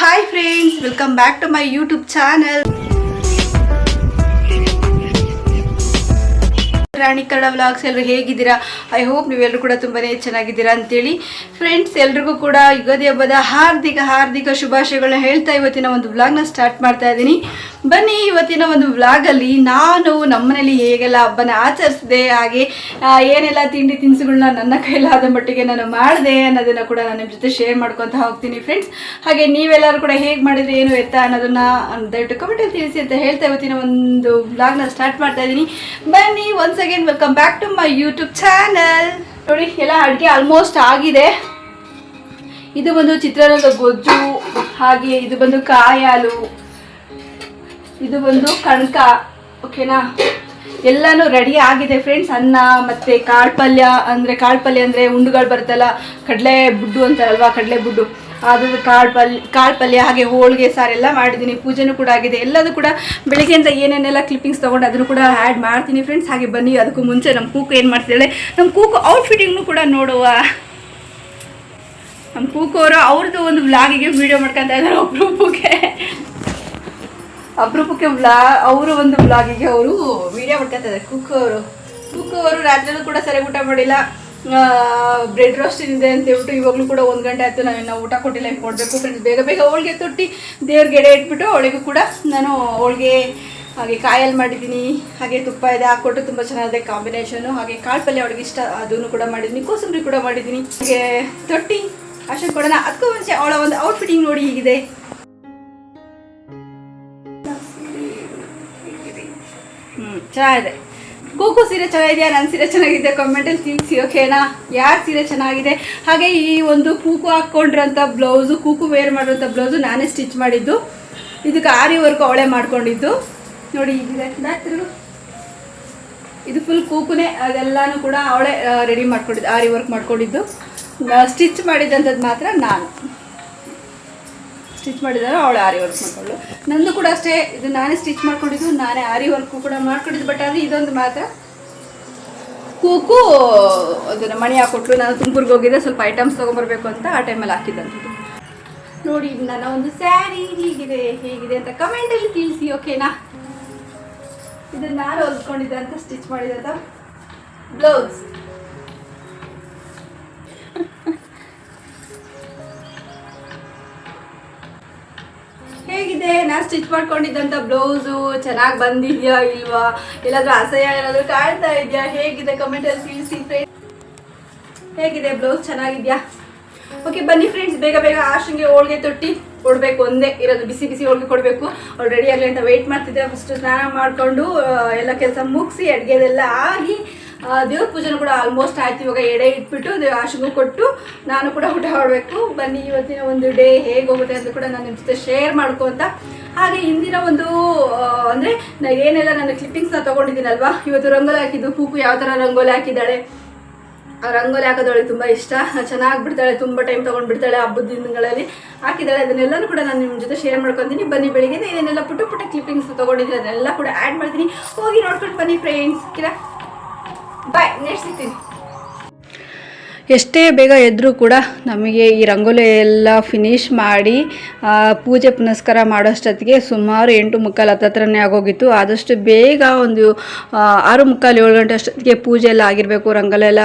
Hi friends welcome back to my YouTube channel Rani Kannada vlogs ಎಲ್ಲರೂ ಹೇಗಿದ್ದೀರಾ? I hope ನೀವೆಲ್ಲರೂ ಕೂಡ ತುಂಬಾ ಚೆನ್ನಾಗಿದ್ದೀರಾ ಅಂತೇಳಿ. ಫ್ರೆಂಡ್ಸ್ ಎಲ್ರಿಗೂ ಕೂಡ ಯುಗಾದಿ ಹಬ್ಬದ ಹಾರ್ದಿಕ ಹಾರ್ದಿಕ ಶುಭಾಶಯಗಳನ್ನ ಹೇಳ್ತಾ ಇವತ್ತಿನ ಒಂದು ವ್ಲಾಗ್ನ ಸ್ಟಾರ್ಟ್ ಮಾಡ್ತಾ ಇದ್ದೀನಿ. ಬನ್ನಿ ಇವತ್ತಿನ ಒಂದು ವ್ಲಾಗಲ್ಲಿ ನಾನು ನಮ್ಮನೇಲಿ ಹೇಗೆಲ್ಲ ಹಬ್ಬನ ಆಚರಿಸಿದೆ, ಹಾಗೆ ಏನೆಲ್ಲ ತಿಂಡಿ ತಿನಿಸುಗಳನ್ನ ನನ್ನ ಕೈಲಾದ ಮಟ್ಟಿಗೆ ನಾನು ಮಾಡಿದೆ ಅನ್ನೋದನ್ನ ಕೂಡ ನಾನು ನಿಮ್ಮ ಜೊತೆ ಶೇರ್ ಮಾಡ್ಕೊತ ಹೋಗ್ತೀನಿ ಫ್ರೆಂಡ್ಸ್ ಹಾಗೆ ನೀವೆಲ್ಲರೂ ಕೂಡ ಹೇಗೆ ಮಾಡಿದ್ರೆ ಏನು ಎತ್ತ ಅನ್ನೋದನ್ನ ದಯವಿಟ್ಟು ಕಮೆಂಟಲ್ಲಿ ತಿಳಿಸಿ ಅಂತ ಹೇಳ್ತಾ ಇವತ್ತಿನ ಒಂದು ವ್ಲಾಗ್ನ ಸ್ಟಾರ್ಟ್ ಮಾಡ್ತಾ ಇದ್ದೀನಿ. ಬನ್ನಿ once again welcome back to my YouTube channel ನೋಡಿ, ಎಲ್ಲ ಅಡುಗೆ ಆಲ್ಮೋಸ್ಟ್ ಆಗಿದೆ. ಇದು ಬಂದು ಚಿತ್ರಾನ್ನದ ಗೊಜ್ಜು, ಹಾಗೆ ಇದು ಬಂದು ಕಾಯಾಲು. ಇದು ಒಂದು ಕಣಕ ಓಕೆನಾ ಎಲ್ಲಾನು ರೆಡಿ ಆಗಿದೆ ಫ್ರೆಂಡ್ಸ್ ಅನ್ನ ಮತ್ತೆ ಕಾಳು ಪಲ್ಯ ಅಂದರೆ ಕಾಳು ಪಲ್ಯ ಅಂದರೆ ಉಂಡುಗಳು ಬರುತ್ತಲ್ಲ, ಕಡಲೆ ಬುಡ್ಡು ಅಂತಾರಲ್ವಾ ಕಡಲೆ ಬುಡ್ಡು. ಅದು ಕಾಳು ಪಲ್ಯ ಕಾಳು ಪಲ್ಯ ಹಾಗೆ ಹೋಳಿಗೆ ಸಾರೆಲ್ಲ ಮಾಡಿದ್ದೀನಿ. ಪೂಜೆನೂ ಕೂಡ ಆಗಿದೆ. ಎಲ್ಲದೂ ಕೂಡ ಬೆಳಿಗ್ಗೆಯಿಂದ ಏನೇನೆಲ್ಲ ಕ್ಲಿಪ್ಪಿಂಗ್ಸ್ ತೊಗೊಂಡು ಅದನ್ನು ಕೂಡ ಆ್ಯಡ್ ಮಾಡ್ತೀನಿ ಫ್ರೆಂಡ್ಸ್ ಹಾಗೆ ಬನ್ನಿ, ಅದಕ್ಕೂ ಮುಂಚೆ ನಮ್ಮ ಕೂಕು ಏನು ಮಾಡ್ತಿದ್ದಾಳೆ? ನಮ್ಮ ಕೂಕು ಔಟ್ಫಿಟ್ಟಿಂಗ್ನು ಕೂಡ ನೋಡುವ. ನಮ್ಮ ಕೂಕು ಅವರು, ಅವ್ರದ್ದು ಒಂದು ವ್ಲಾಗಿಗೆ ವೀಡಿಯೋ ಮಾಡ್ಕೊತಾ ಇದ್ದಾರೆ ಒಬ್ರೊಬ್ಬಗೆ ಅಪರೂಪಕ್ಕೆ ವ್ಲಾ ಅವರು ಒಂದು ಬ್ಲಾಗಿಗೆ ಅವರು ವಿಡಿಯೋ ಮಾಡ್ಕೊತಾ ಇದ್ದಾರೆ ಕುಕ್ ಅವರು. ಕುಕ್ ಅವರು ರಾತ್ರಿನೂ ಕೂಡ ಸರಿ ಊಟ ಮಾಡಿಲ್ಲ. ಬ್ರೆಡ್ ರೋಸ್ಟ್ ಇದೆ ಅಂತ ಹೇಳ್ಬಿಟ್ಟು ಇವಾಗಲೂ ಕೂಡ ಒಂದು ಗಂಟೆ ಆಯಿತು ನಾನು ಇನ್ನೂ ಊಟ ಕೊಟ್ಟಿಲ್ಲ, ಹಿಂಗೆ ಕೊಡಬೇಕು ಫ್ರೆಂಡ್ಸ್ ಬೇಗ ಬೇಗ ಹೋಳಿಗೆ ತೊಟ್ಟಿ ದೇವ್ರಿಗೆ ಎಡೆ ಇಟ್ಬಿಟ್ಟು ಅವಳಿಗೂ ಕೂಡ ನಾನು ಹೋಳಿಗೆ, ಹಾಗೆ ಕಾಯಲ್ಲಿ ಮಾಡಿದ್ದೀನಿ. ಹಾಗೆ ತುಪ್ಪ ಇದೆ, ಹಾಕ್ಕೊಟ್ಟು ತುಂಬ ಚೆನ್ನಾಗಿದೆ ಕಾಂಬಿನೇಷನು ಹಾಗೆ ಕಾಳು ಪಲ್ಯ ಅವಳಿಗೆ ಇಷ್ಟ ಅದನ್ನು ಕೂಡ ಮಾಡಿದ್ದೀನಿ. ಕೋಸಂಬರಿ ಕೂಡ ಮಾಡಿದ್ದೀನಿ. ಹಾಗೆ ತೊಟ್ಟಿ ಅಷ್ಟು ಕೊಡೋಣ. ಅದಕ್ಕೂ ಮುಂಚೆ ಅವಳ ಒಂದು ಔಟ್ಫಿಟ್ಟಿಂಗ್ ನೋಡಿ ಹೀಗಿದೆ. ಚೆನ್ನಾಗಿದೆ. ಕೂಕು ಸೀರೆ ಚೆನ್ನಾಗಿದೆಯಾ? ನನ್ನ ಸೀರೆ ಚೆನ್ನಾಗಿದೆ ಕಮೆಂಟಲ್ಲಿ ತಿಳಿಸಿ ಓಕೆನಾ ಯಾರು ಸೀರೆ ಚೆನ್ನಾಗಿದೆ? ಹಾಗೆ ಈ ಒಂದು ಕೂಕು ಹಾಕ್ಕೊಂಡಿರೋಂಥ ಬ್ಲೌಸು ಕೂಕು ವೇರ್ ಮಾಡಿರೋಂಥ ಬ್ಲೌಸು ನಾನೇ ಸ್ಟಿಚ್ ಮಾಡಿದ್ದು. ಇದಕ್ಕೆ ಆರಿ ವರ್ಕ್ ಅವಳೆ ಮಾಡ್ಕೊಂಡಿದ್ದು. ನೋಡಿ ಈಗಿದೆ ಇದು. ಫುಲ್ ಕೂಕುನೇ, ಅದೆಲ್ಲನೂ ಕೂಡ ಅವಳೆ ರೆಡಿ ಮಾಡ್ಕೊಂಡಿದ್ದು, ಆರಿ ವರ್ಕ್ ಮಾಡ್ಕೊಂಡಿದ್ದು. ಸ್ಟಿಚ್ ಮಾಡಿದ್ದಂಥದ್ದು ಮಾತ್ರ ನಾನು. ಸ್ಟಿಚ್ ಮಾಡಿದಾರೋ ಅವಳು ಆರಿ ವರ್ಕ್ ಮಾಡ್ಕೊಳ್ಳು ನಂದು ಕೂಡ ಅಷ್ಟೇ, ಇದು ನಾನೇ ಸ್ಟಿಚ್ ಮಾಡ್ಕೊಂಡಿದ್ದು, ನಾನೇ ಆರಿ ವರ್ಕು ಕೂಡ ಮಾಡ್ಕೊಂಡಿದ್ದು ಬಟ್ ಆದರೆ ಇದೊಂದು ಮಾತ್ರ. ಕೂಕು ಅದನ್ನು ಮಣಿ ಹಾಕೊಟ್ಲು ನಾನು ತುಮಕೂರ್ಗೆ ಹೋಗಿದ್ದೆ, ಸ್ವಲ್ಪ ಐಟಮ್ಸ್ ತೊಗೊಂಬರ್ಬೇಕು ಅಂತ ಆ ಟೈಮಲ್ಲಿ ಹಾಕಿದ್ದಂಥದ್ದು ನೋಡಿ ನನ್ನ ಒಂದು ಸ್ಯಾರಿ ಹೀಗಿದೆ, ಹೇಗಿದೆ ಅಂತ ಕಮೆಂಟಲ್ಲಿ ತಿಳಿಸಿ ಓಕೆನಾ ಇದನ್ನ ನಾನು ಹೊಲ್ಕೊಂಡಿದ್ದೆ ಅಂತ ಸ್ಟಿಚ್ ಮಾಡಿದಂತ ಬ್ಲೌಸ್ ಹೇಗಿದೆ ನಾನು ಸ್ಟಿಚ್ ಮಾಡ್ಕೊಂಡಿದ್ದಂಥ ಬ್ಲೌಸು ಚೆನ್ನಾಗಿ ಬಂದಿದೆಯಾ ಇಲ್ವಾ? ಎಲ್ಲಾದ್ರೂ ಅಸಹ್ಯ ಏನಾದರೂ ಕಾಣ್ತಾ ಇದ್ಯಾ? ಹೇಗಿದೆ? ಕಮೆಂಟಲ್ಲಿ ತಿಳಿಸಿ ಫ್ರೆಂಡ್ ಹೇಗಿದೆ? ಬ್ಲೌಸ್ ಚೆನ್ನಾಗಿದ್ಯಾ? ಓಕೆ ಬನ್ನಿ ಫ್ರೆಂಡ್ಸ್ ಬೇಗ ಬೇಗ ಆಶಂಗೆ ಹೋಳಿಗೆ ತೊಟ್ಟಿ ಕೊಡಬೇಕು ಒಂದೇ. ಇರೋದು ಬಿಸಿ ಬಿಸಿ ಹೋಳಿಗೆ ಕೊಡಬೇಕು. ಅವ್ರು ರೆಡಿ ಆಗಲಿ ಅಂತ ವೆಯ್ಟ್ ಮಾಡ್ತಿದ್ದೆ. ಫಸ್ಟ್ ಸ್ನಾನ ಮಾಡಿಕೊಂಡು ಎಲ್ಲ ಕೆಲಸ ಮುಗಿಸಿ, ಅಡುಗೆದೆಲ್ಲ ಆಗಿ ದೇವ್ರ ಪೂಜೆನೂ ಕೂಡ ಆಲ್ಮೋಸ್ಟ್ ಆಯ್ತು. ಇವಾಗ ಎಡೆ ಇಟ್ಬಿಟ್ಟು ದೇವ್ ಆಶಿಗೂ ಕೊಟ್ಟು ನಾನು ಕೂಡ ಊಟ ಮಾಡಬೇಕು. ಬನ್ನಿ, ಇವತ್ತಿನ ಒಂದು ಡೇ ಹೇಗೆ ಹೋಗುತ್ತೆ ಅಂತ ಕೂಡ ನಾನು ನಿಮ್ಮ ಜೊತೆ ಶೇರ್ ಮಾಡ್ಕೊಂತ ಹಾಗೆ ಹಿಂದಿನ ಒಂದು ಅಂದರೆ ಏನೆಲ್ಲ ನನ್ನ ಕ್ಲಿಪ್ಪಿಂಗ್ಸ್ನ ತೊಗೊಂಡಿದ್ದೀನಲ್ವಾ? ಇವತ್ತು ರಂಗೋಲಿ ಹಾಕಿದ್ದು ಕೂಕು ಯಾವ ಥರ ರಂಗೋಲಿ ಹಾಕಿದ್ದಾಳೆ? ರಂಗೋಲಿ ಹಾಕೋದವಳಿಗೆ ತುಂಬ ಇಷ್ಟ. ಚೆನ್ನಾಗಿ ಬಿಡ್ತಾಳೆ ತುಂಬ ಟೈಮ್ ತೊಗೊಂಡು ಬಿಡ್ತಾಳೆ ಹಬ್ಬದ ದಿನಗಳಲ್ಲಿ. ಹಾಕಿದ್ದಾಳೆ, ಅದನ್ನೆಲ್ಲನೂ ಕೂಡ ನಾನು ನಿಮ್ಮ ಜೊತೆ ಶೇರ್ ಮಾಡ್ಕೊತೀನಿ. ಬನ್ನಿ, ಬೆಳಿಗ್ಗೆ ಏನೇನೆಲ್ಲ ಪುಟ್ಟ ಪುಟ್ಟ ಕ್ಲಿಪ್ಪಿಂಗ್ಸ್ ತೊಗೊಂಡಿದ್ದೀನಿ, ಅದನ್ನೆಲ್ಲ ಕೂಡ ಆ್ಯಡ್ ಮಾಡ್ತೀನಿ. ಹೋಗಿ ನೋಡ್ಕೊಂಡು ಬನ್ನಿ ಫ್ರೆಂಡ್ಸ್ ಕಿರಾ ಬಾಯ್ ನೆಕ್ಸ್ಟ್ ಸಿಗ್ತೀನಿ ಎಷ್ಟೇ ಬೇಗ ಎದ್ದರೂ ಕೂಡ ನಮಗೆ ಈ ರಂಗೋಲಿ ಎಲ್ಲ ಫಿನಿಶ್ ಮಾಡಿ ಪೂಜೆ ಪುನಸ್ಕಾರ ಮಾಡೋಷ್ಟೊತ್ತಿಗೆ ಸುಮಾರು ಎಂಟು ಮುಕ್ಕಾಲು ಹತ್ತತ್ರನೇ ಆಗೋಗಿತ್ತು. ಆದಷ್ಟು ಬೇಗ ಒಂದು ಆರು ಮುಕ್ಕಾಲು ಏಳು ಗಂಟೆ ಅಷ್ಟೊತ್ತಿಗೆ ಪೂಜೆ ಎಲ್ಲ ಆಗಿರಬೇಕು ರಂಗೋಲಿ ಎಲ್ಲ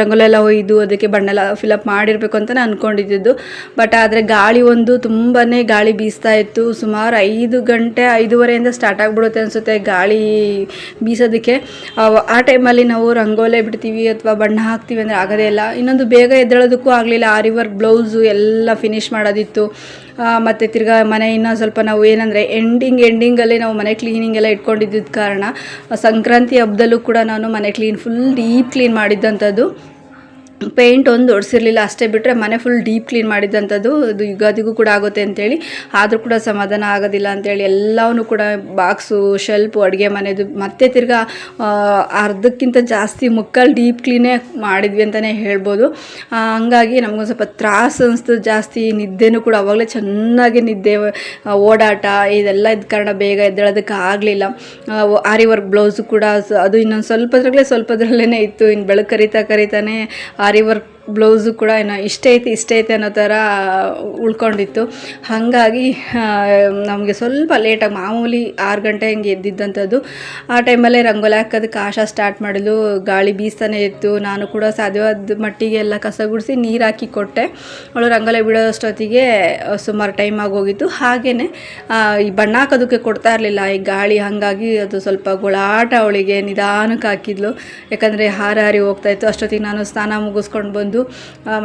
ರಂಗೋಲಿ ಎಲ್ಲ ಒಯ್ದು ಅದಕ್ಕೆ ಬಣ್ಣ ಎಲ್ಲ ಫಿಲಪ್ ಮಾಡಿರಬೇಕು ಅಂತ ನಾನು ಅಂದ್ಕೊಂಡಿದ್ದು ಬಟ್ ಆದರೆ ಗಾಳಿ ಒಂದು ತುಂಬಾ ಗಾಳಿ ಬೀಸ್ತಾ ಇತ್ತು. ಸುಮಾರು ಐದು ಗಂಟೆ, ಐದೂವರೆಯಿಂದ ಸ್ಟಾರ್ಟ್ ಆಗಿಬಿಡುತ್ತೆ ಅನಿಸುತ್ತೆ ಗಾಳಿ ಬೀಸೋದಕ್ಕೆ. ಆ ಟೈಮಲ್ಲಿ ನಾವು ರಂಗೋಲೆ ಬಿಡ್ತೀವಿ ಅಥವಾ ಬಣ್ಣ ಹಾಕ್ತೀವಿ ಅಂದರೆ ಆಗೋದೇ ಇಲ್ಲ. ಇನ್ನೊಂದು ಬೇಗ ಎದ್ದೇಳೋದಕ್ಕೂ ಆಗಲಿಲ್ಲ. ಆರಿ ವರ್ಕ್ ಬ್ಲೌಸು ಎಲ್ಲ ಫಿನಿಶ್ ಮಾಡೋದಿತ್ತು. ಮತ್ತು ತಿರ್ಗಾ ಮನೆ ಇನ್ನೂ ಸ್ವಲ್ಪ ನಾವು ಏನಂದರೆ ಎಂಡಿಂಗ್ ಎಂಡಿಂಗಲ್ಲಿ ನಾವು ಮನೆ ಕ್ಲೀನಿಂಗ್ ಎಲ್ಲ ಇಟ್ಕೊಂಡಿದ್ದ ಕಾರಣ ಸಂಕ್ರಾಂತಿ ಹಬ್ಬದಲ್ಲೂ ಕೂಡ ನಾನು ಮನೆ ಕ್ಲೀನ್ ಫುಲ್ ಡೀಪ್ ಕ್ಲೀನ್ ಮಾಡಿದ್ದಂಥದ್ದು ಪೇಂಟ್ ಒಂದು ಹೊಡ್ಸಿರ್ಲಿಲ್ಲ ಅಷ್ಟೇ ಬಿಟ್ಟರೆ ಮನೆ ಫುಲ್ ಡೀಪ್ ಕ್ಲೀನ್ ಮಾಡಿದ್ದಂಥದ್ದು ಅದು ಯುಗಾದಿಗೂ ಕೂಡ ಆಗುತ್ತೆ ಅಂತೇಳಿ, ಆದರೂ ಕೂಡ ಸಮಾಧಾನ ಆಗೋದಿಲ್ಲ ಅಂತೇಳಿ ಎಲ್ಲವೂ ಕೂಡ ಬಾಕ್ಸು ಶೆಲ್ಪು ಅಡುಗೆ ಮನೆದು ಮತ್ತೆ ತಿರ್ಗಾ ಅರ್ಧಕ್ಕಿಂತ ಜಾಸ್ತಿ ಮುಕ್ಕಲ್ಲಿ ಡೀಪ್ ಕ್ಲೀನೇ ಮಾಡಿದ್ವಿ ಅಂತಲೇ ಹೇಳ್ಬೋದು. ಹಂಗಾಗಿ ನಮಗೊಂದು ಸ್ವಲ್ಪ ತ್ರಾಸು ಅನಿಸ್ತು, ಜಾಸ್ತಿ ನಿದ್ದೆನೂ ಕೂಡ ಅವಾಗಲೇ ಚೆನ್ನಾಗಿ ನಿದ್ದೆ ಓಡಾಟ, ಇದೆಲ್ಲ ಇದ್ದ ಕಾರಣ ಬೇಗ ಎದ್ದೇಳೋದಕ್ಕೆ ಆಗಲಿಲ್ಲ. ಆರಿ ವರ್ಕ್ ಬ್ಲೌಸು ಕೂಡ ಅದು ಇನ್ನೊಂದು ಸ್ವಲ್ಪದ್ರಾಗಲೇ ಸ್ವಲ್ಪದ್ರಲ್ಲೇ ಇತ್ತು ಇನ್ನು ಬೆಳಕು ಕರಿತಾ ಕರಿತಾನೆ ಆರಿ ವರ್ಕ್ ಬ್ಲೌಸು ಕೂಡ ಏನೋ ಇಷ್ಟ ಐತಿ, ಇಷ್ಟ ಐತೆ ಅನ್ನೋ ಥರ ಉಳ್ಕೊಂಡಿತ್ತು. ಹಾಗಾಗಿ ನಮಗೆ ಸ್ವಲ್ಪ ಲೇಟಾಗಿ ಮಾಮೂಲಿ ಆರು ಗಂಟೆ ಹಿಂಗೆ ಎದ್ದಿದ್ದಂಥದ್ದು. ಆ ಟೈಮಲ್ಲೇ ರಂಗೋಲಿ ಹಾಕೋದಕ್ಕೆ ಆಶಾ ಸ್ಟಾರ್ಟ್ ಮಾಡಿದ್ಲು. ಗಾಳಿ ಬೀಸ್ತಾನೆ ಇತ್ತು. ನಾನು ಕೂಡ ಸಾಧ್ಯವಾದ ಮಟ್ಟಿಗೆ ಎಲ್ಲ ಕಸ ಗುಡಿಸಿ ನೀರು ಹಾಕಿ ಕೊಟ್ಟೆ. ಅವಳು ರಂಗೋಲಿ ಬಿಡೋದಷ್ಟೊತ್ತಿಗೆ ಸುಮಾರು ಟೈಮ್ ಆಗೋಗಿತ್ತು ಹಾಗೆಯೇ ಈ ಬಣ್ಣ ಹಾಕೋದಕ್ಕೆ ಕೊಡ್ತಾ ಇರಲಿಲ್ಲ. ಈ ಗಾಳಿ ಹಾಗಾಗಿ ಅದು ಸ್ವಲ್ಪ ಗೊಳಾಟ ಅವಳಿಗೆ ನಿಧಾನಕ್ಕೆ ಹಾಕಿದ್ಲು. ಯಾಕಂದರೆ ಹಾರಿ ಹಾರಿ ಹೋಗ್ತಾಯಿತ್ತು ಅಷ್ಟೊತ್ತಿಗೆ ನಾನು ಸ್ನಾನ ಮುಗಿಸ್ಕೊಂಡು ಬಂದು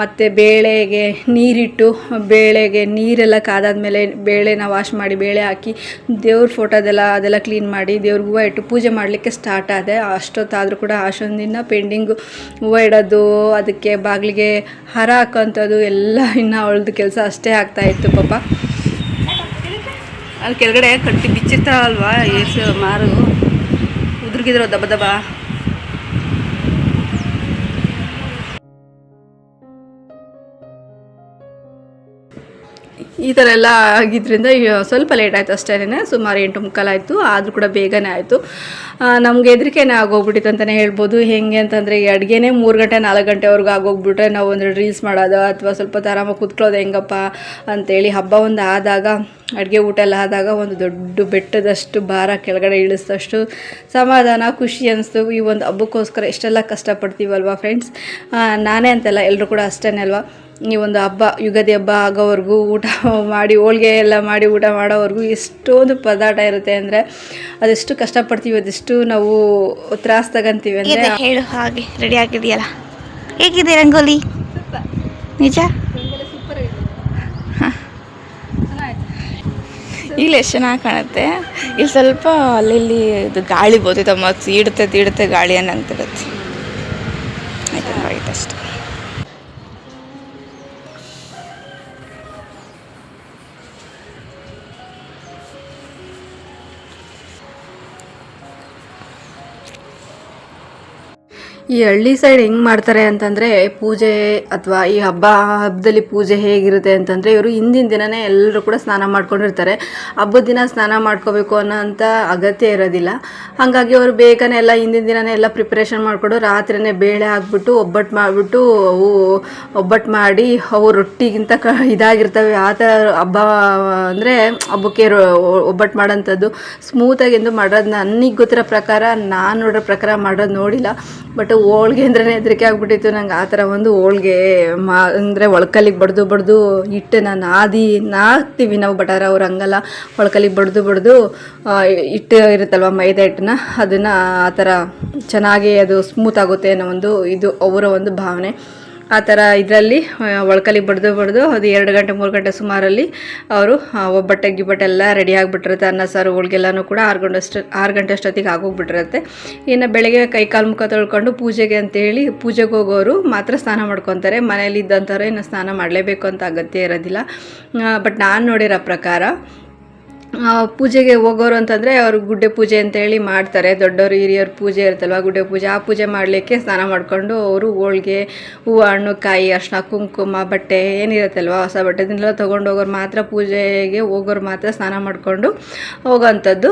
ಮತ್ತೆ ಬೇಳೆಗೆ ನೀರಿಟ್ಟು, ಬೇಳೆಗೆ ನೀರೆಲ್ಲ ಕಾದಾದ್ಮೇಲೆ ಬೇಳೆನ ವಾಶ್ ಮಾಡಿ, ಬೇಳೆ ಹಾಕಿ ದೇವ್ರ ಫೋಟೋದೆಲ್ಲ ಅದೆಲ್ಲ ಕ್ಲೀನ್ ಮಾಡಿ ದೇವ್ರಿಗೆ ಹೂವು ಇಟ್ಟು ಪೂಜೆ ಮಾಡಲಿಕ್ಕೆ ಸ್ಟಾರ್ಟ್ ಆದೆ. ಅಷ್ಟೊತ್ತಾದರೂ ಕೂಡ ಅಷ್ಟೊಂದಿನ ಪೆಂಡಿಂಗು ಹೂವು ಇಡೋದು, ಅದಕ್ಕೆ ಬಾಗಿಲಿಗೆ ಹರ ಹಾಕೋಂಥದ್ದು ಎಲ್ಲ ಇನ್ನು ಅವಳದು ಕೆಲಸ ಅಷ್ಟೇ ಆಗ್ತಾಯಿತ್ತು ಪಾಪ. ಅಲ್ಲಿ ಕೆಳಗಡೆ ಕಟ್ಟಿ ಬಿಚ್ಚಿರ್ತಾವಲ್ವಾ ಏಸು ಮಾರು ಉದುರ್ಗಿದ್ರು ದಬ ದಬ. ಈ ಥರ ಎಲ್ಲ ಆಗಿದ್ದರಿಂದ ಸ್ವಲ್ಪ ಲೇಟ್ ಆಯಿತು ಅಷ್ಟೇ ಸುಮಾರು ಎಂಟು ಮುಕ್ಕಾಲಾಯಿತು ಆದರೂ ಕೂಡ ಬೇಗನೆ ಆಯಿತು. ನಮ್ಗೆ ಹೆದರಿಕೆನೇ ಆಗೋಗ್ಬಿಟ್ಟಿತ್ತು ಅಂತಲೇ ಹೇಳ್ಬೋದು. ಹೆಂಗೆ ಅಂತಂದರೆ, ಈ ಅಡುಗೆನೇ ಮೂರು ಗಂಟೆ, ನಾಲ್ಕು ಗಂಟೆವರೆಗೂ ಆಗೋಗ್ಬಿಟ್ರೆ ನಾವು ಒಂದು ರೀಲ್ಸ್ ಮಾಡೋದು, ಅಥವಾ ಸ್ವಲ್ಪ ಆರಾಮಾಗಿ ಕೂತ್ಕೊಳ್ಳೋದು ಹೆಂಗಪ್ಪ ಅಂತೇಳಿ ಹಬ್ಬ ಒಂದು ಆದಾಗ, ಅಡುಗೆ ಊಟ ಎಲ್ಲ ಆದಾಗ ಒಂದು ದೊಡ್ಡ ಬೆಟ್ಟದಷ್ಟು ಭಾರ ಕೆಳಗಡೆ ಇಳಿಸಿದಷ್ಟು ಸಮಾಧಾನ, ಖುಷಿ ಅನಿಸ್ತು. ಈ ಒಂದು ಹಬ್ಬಕ್ಕೋಸ್ಕರ ಎಷ್ಟೆಲ್ಲ ಕಷ್ಟಪಡ್ತೀವಲ್ವ ಫ್ರೆಂಡ್ಸ್ ನಾನೇ ಅಂತಲ್ಲ ಎಲ್ಲರೂ ಕೂಡ ಅಷ್ಟೇ ಅಲ್ವಾ? ಈ ಒಂದು ಹಬ್ಬ ಯುಗಾದಿ ಹಬ್ಬ ಆಗೋವರೆಗೂ ಊಟ ಮಾಡಿ ಹೋಳಿಗೆ ಎಲ್ಲ ಮಾಡಿ ಊಟ ಮಾಡೋವರೆಗೂ ಎಷ್ಟೊಂದು ಪದಾರ್ಥ ಇರುತ್ತೆ ಅಂದರೆ ಅದೆಷ್ಟು ಕಷ್ಟಪಡ್ತೀವಿ ಅದೆಷ್ಟು ನಾವು ತ್ರಾಸ ತಗೊಂತೀವಿ ಅಂದರೆ ಹೇಳು ಹಾಗೆ ರೆಡಿ ಆಗಿದೆಯಲ್ಲ ಹೇಗಿದೆ ರಂಗೋಲಿ? ನಿಜ? ಹ. ಇಲ್ಲಿ ಎಷ್ಟು ಚೆನ್ನಾಗಿ ಕಾಣುತ್ತೆ. ಇಲ್ಲಿ ಸ್ವಲ್ಪ ಅಲ್ಲಿಲ್ಲಿ ಇದು ಗಾಳಿ ಬೋದಿದೆ ಮತ್ತು ಇಡುತ್ತೆ ಇಡುತ್ತೆ ಗಾಳಿ ಅನ್ನಂತಿರುತ್ತೆ ಆಯ್ತು ರೈಟ್ ಅಷ್ಟೆ. ಈ ಹಳ್ಳಿ ಸೈಡ್ ಹೆಂಗೆ ಮಾಡ್ತಾರೆ ಅಂತಂದರೆ ಪೂಜೆ ಅಥವಾ ಈ ಹಬ್ಬ, ಹಬ್ಬದಲ್ಲಿ ಪೂಜೆ ಹೇಗಿರುತ್ತೆ ಅಂತಂದರೆ ಇವರು ಹಿಂದಿನ ದಿನನೇ ಎಲ್ಲರೂ ಕೂಡ ಸ್ನಾನ ಮಾಡ್ಕೊಂಡಿರ್ತಾರೆ. ಹಬ್ಬದ ದಿನ ಸ್ನಾನ ಮಾಡ್ಕೋಬೇಕು ಅನ್ನೋ ಅಂಥ ಅಗತ್ಯ ಇರೋದಿಲ್ಲ. ಹಾಗಾಗಿ ಅವರು ಬೇಗನೆ ಎಲ್ಲ ಹಿಂದಿನ ದಿನನೇ ಎಲ್ಲ ಪ್ರಿಪ್ರೇಷನ್ ಮಾಡಿಕೊಂಡು ರಾತ್ರಿನೇ ಬೇಳೆ ಹಾಕ್ಬಿಟ್ಟು ಒಬ್ಬಟ್ಟು ಮಾಡಿಬಿಟ್ಟು ಅವು ಒಬ್ಬಟ್ಟು ಮಾಡಿ ಅವು ರೊಟ್ಟಿಗಿಂತ ಕ ಇದಾಗಿರ್ತವೆ. ಆ ಥರ ಹಬ್ಬ ಅಂದರೆ ಹಬ್ಬಕ್ಕೆ ಒಬ್ಬಟ್ಟು ಮಾಡೋಂಥದ್ದು ಸ್ಮೂತಾಗಿ ಎಂದು ಮಾಡೋದು ನನಗೆ ಗೊತ್ತಿರೋ ಪ್ರಕಾರ, ನಾನು ನೋಡೋ ಪ್ರಕಾರ ಮಾಡೋದು ನೋಡಿಲ್ಲ. ಬಟ್ ಹೋಳ್ಗೆ ಅಂದ್ರೆ ಹೆದರಿಕೆ ಆಗ್ಬಿಟ್ಟಿತ್ತು. ನಂಗೆ ಆ ಥರ ಒಂದು ಹೋಳ್ಗೆ ಮಾ, ಅಂದರೆ ಒಳ್ಕಲ್ಲಿಗೆ ಬಡ್ದು ಬಡ್ದು ಹಿಟ್ಟನ್ನ ನಾದಿ, ನಾದ್ತೀವಿ ನಾವು ಬಟಾರ ಅವ್ರು ಹಂಗಲ್ಲ. ಒಳ್ಕಲ್ಲಿಗೆ ಬಡ್ದು ಬಡ್ದು ಹಿಟ್ಟು ಇರುತ್ತಲ್ವ ಮೈದಾ ಹಿಟ್ಟನ್ನ, ಅದನ್ನು ಆ ಥರ ಚೆನ್ನಾಗಿ ಅದು ಸ್ಮೂತ್ ಆಗುತ್ತೆ ಅನ್ನೋ ಒಂದು ಇದು, ಅವರ ಒಂದು ಭಾವನೆ. ಆ ಥರ ಇದರಲ್ಲಿ ಒಳ್ಕಲಿ ಬಡ್ದು ಬಡ್ದು ಅದು ಎರಡು ಗಂಟೆ, ಮೂರು ಗಂಟೆ ಸುಮಾರಲ್ಲಿ ಅವರು ಒಬ್ಬಟ್ಟೆ, ಗಿಬ್ಬಟ್ಟೆ ಎಲ್ಲ ರೆಡಿ ಆಗಿಬಿಟ್ಟಿರುತ್ತೆ. ಅನ್ನ, ಸಾರು ಕೂಡ ಆರು ಗಂಟೆ ಅಷ್ಟು, ಆರು ಗಂಟೆ ಅಷ್ಟೊತ್ತಿಗೆ ಆಗೋಗ್ಬಿಟ್ಟಿರುತ್ತೆ. ಇನ್ನು ಬೆಳಗ್ಗೆ ಕೈ ಕಾಲು ಮುಖ ತೊಳ್ಕೊಂಡು ಪೂಜೆಗೆ ಅಂತೇಳಿ ಪೂಜೆಗೆ ಹೋಗೋರು ಮಾತ್ರ ಸ್ನಾನ ಮಾಡ್ಕೊತಾರೆ. ಮನೇಲಿ ಇದ್ದಂಥವ್ರು ಇನ್ನು ಸ್ನಾನ ಮಾಡಲೇಬೇಕು ಅಂತ ಅಗತ್ಯ ಇರೋದಿಲ್ಲ. ಬಟ್ ನಾನು ನೋಡಿರೋ ಪ್ರಕಾರ ಪೂಜೆಗೆ ಹೋಗೋರು ಅಂತಂದರೆ ಅವರು ಗುಡ್ಡೆ ಪೂಜೆ ಅಂತೇಳಿ ಮಾಡ್ತಾರೆ. ದೊಡ್ಡವರು ಹಿರಿಯರ ಪೂಜೆ ಇರುತ್ತಲ್ವ, ಗುಡ್ಡೆ ಪೂಜೆ. ಆ ಪೂಜೆ ಮಾಡಲಿಕ್ಕೆ ಸ್ನಾನ ಮಾಡಿಕೊಂಡು ಅವರು ಹೋಳ್ಗೆ, ಹೂವು, ಹಣ್ಣು, ಕಾಯಿ, ಅರ್ಶಿನ, ಕುಂಕುಮ, ಬಟ್ಟೆ ಏನಿರುತ್ತಲ್ವ, ಹೊಸ ಬಟ್ಟೆ ಇದನ್ನೆಲ್ಲ ತೊಗೊಂಡು ಹೋಗೋರು ಮಾತ್ರ, ಪೂಜೆಗೆ ಹೋಗೋರು ಮಾತ್ರ ಸ್ನಾನ ಮಾಡಿಕೊಂಡು ಹೋಗೋವಂಥದ್ದು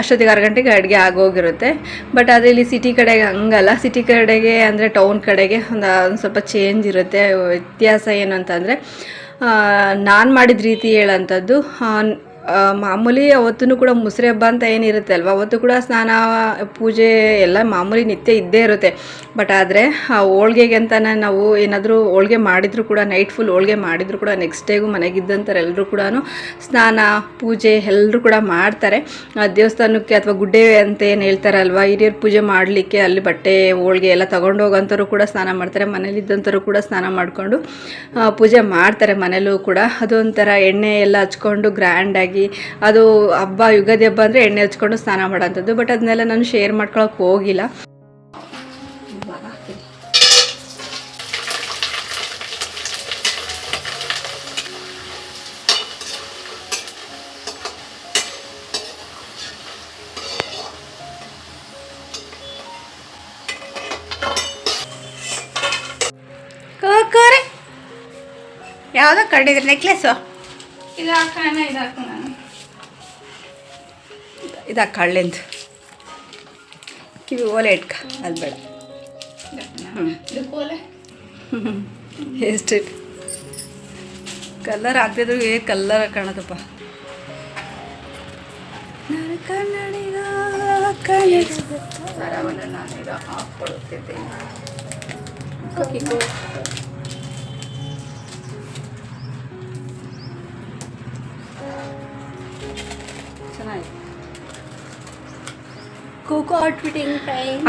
ಅಷ್ಟೊತ್ತಿಗೆ ಆರು ಗಂಟೆಗೆ ಅಡುಗೆ ಆಗೋಗಿರುತ್ತೆ. ಬಟ್ ಆದರೆ ಇಲ್ಲಿ ಸಿಟಿ ಕಡೆಗೆ ಹಂಗಲ್ಲ. ಸಿಟಿ ಕಡೆಗೆ ಅಂದರೆ ಟೌನ್ ಕಡೆಗೆ ಒಂದು ಸ್ವಲ್ಪ ಚೇಂಜ್ ಇರುತ್ತೆ. ವ್ಯತ್ಯಾಸ ಏನು ಅಂತಂದರೆ ನಾನು ಮಾಡಿದ ರೀತಿ ಹೇಳೋಂಥದ್ದು. ಮಾಮೂಲಿ ಅವತ್ತೂ ಕೂಡ ಮುಸ್ರೆ ಹಬ್ಬ ಅಂತ ಏನಿರುತ್ತೆ ಅಲ್ವಾ? ಅವತ್ತು ಕೂಡ ಸ್ನಾನ, ಪೂಜೆ ಎಲ್ಲ ಮಾಮೂಲಿ ನಿತ್ಯ ಇದ್ದೇ ಇರುತ್ತೆ. ಬಟ್ ಆದರೆ, ಆ, ಹೋಳ್ಗೆಗೆ ಅಂತಲೇ ನಾವು ಏನಾದರೂ ಹೋಳ್ಗೆ ಮಾಡಿದರೂ ಕೂಡ ನೈಟ್ ಫುಲ್ ಹೋಳ್ಗೆ ಮಾಡಿದರೂ ಕೂಡ ನೆಕ್ಸ್ಟ್ ಡೇಗೂ ಮನೆಗಿದ್ದಂಥವ್ರು ಎಲ್ಲರೂ ಕೂಡ ಸ್ನಾನ, ಪೂಜೆ ಎಲ್ಲರೂ ಕೂಡ ಮಾಡ್ತಾರೆ. ದೇವಸ್ಥಾನಕ್ಕೆ ಅಥವಾ ಗುಡ್ಡೆ ಅಂತ ಏನು ಹೇಳ್ತಾರಲ್ವ? ಹಿರಿಯರು ಪೂಜೆ ಮಾಡಲಿಕ್ಕೆ ಅಲ್ಲಿ ಬಟ್ಟೆ, ಹೋಳ್ಗೆ ಎಲ್ಲ ತಗೊಂಡು ಹೋಗೋಂಥವ್ರು ಕೂಡ ಸ್ನಾನ ಮಾಡ್ತಾರೆ. ಮನೇಲಿದ್ದಂಥವ್ರು ಕೂಡ ಸ್ನಾನ ಮಾಡಿಕೊಂಡು ಪೂಜೆ ಮಾಡ್ತಾರೆ ಮನೇಲೂ ಕೂಡ. ಅದೊಂಥರ ಎಣ್ಣೆ ಎಲ್ಲ ಹಚ್ಕೊಂಡು ಗ್ರ್ಯಾಂಡಾಗಿ ಅದು ಹಬ್ಬ, ಯುಗಾದಿ ಹಬ್ಬ ಅಂದರೆ ಎಣ್ಣೆ ಹಚ್ಕೊಂಡು ಸ್ನಾನ ಮಾಡೋಂಥದ್ದು. ಬಟ್ ಅದನ್ನೆಲ್ಲ ನಾನು ಶೇರ್ ಮಾಡ್ಕೊಳಕ್ಕೆ ಹೋಗಿಲ್ಲ. ಯಾವ್ದೋ ಕಡಿದ್ರೆ ನೆಕ್ಲೆಸ್ಸು ಇದು ಹಾಕೋಣ ಇದು ಹಾಕೋಣ ಇದು ಕಳ್ಳೆಂದು. ಕಿವಿ ಓಲೆ ಇಟ್ಕ ಅದು ಬೇಡ. ಹ್ಞೂ ಸ್ಟ್ರೈಟ್ ಕಲ್ಲರ್ ಆಗ್ತಿದ್ರು ಏ ಕಲ್ಲರ್ ಕಾಣದಪ್ಪ. ನಾನು ಕನ್ನಡಿಗ ಸರವನ್ನು ನಾನೀಗ ಹಾಕ್ಕೊಳ್ಳುತ್ತಿದ್ದೇನೆ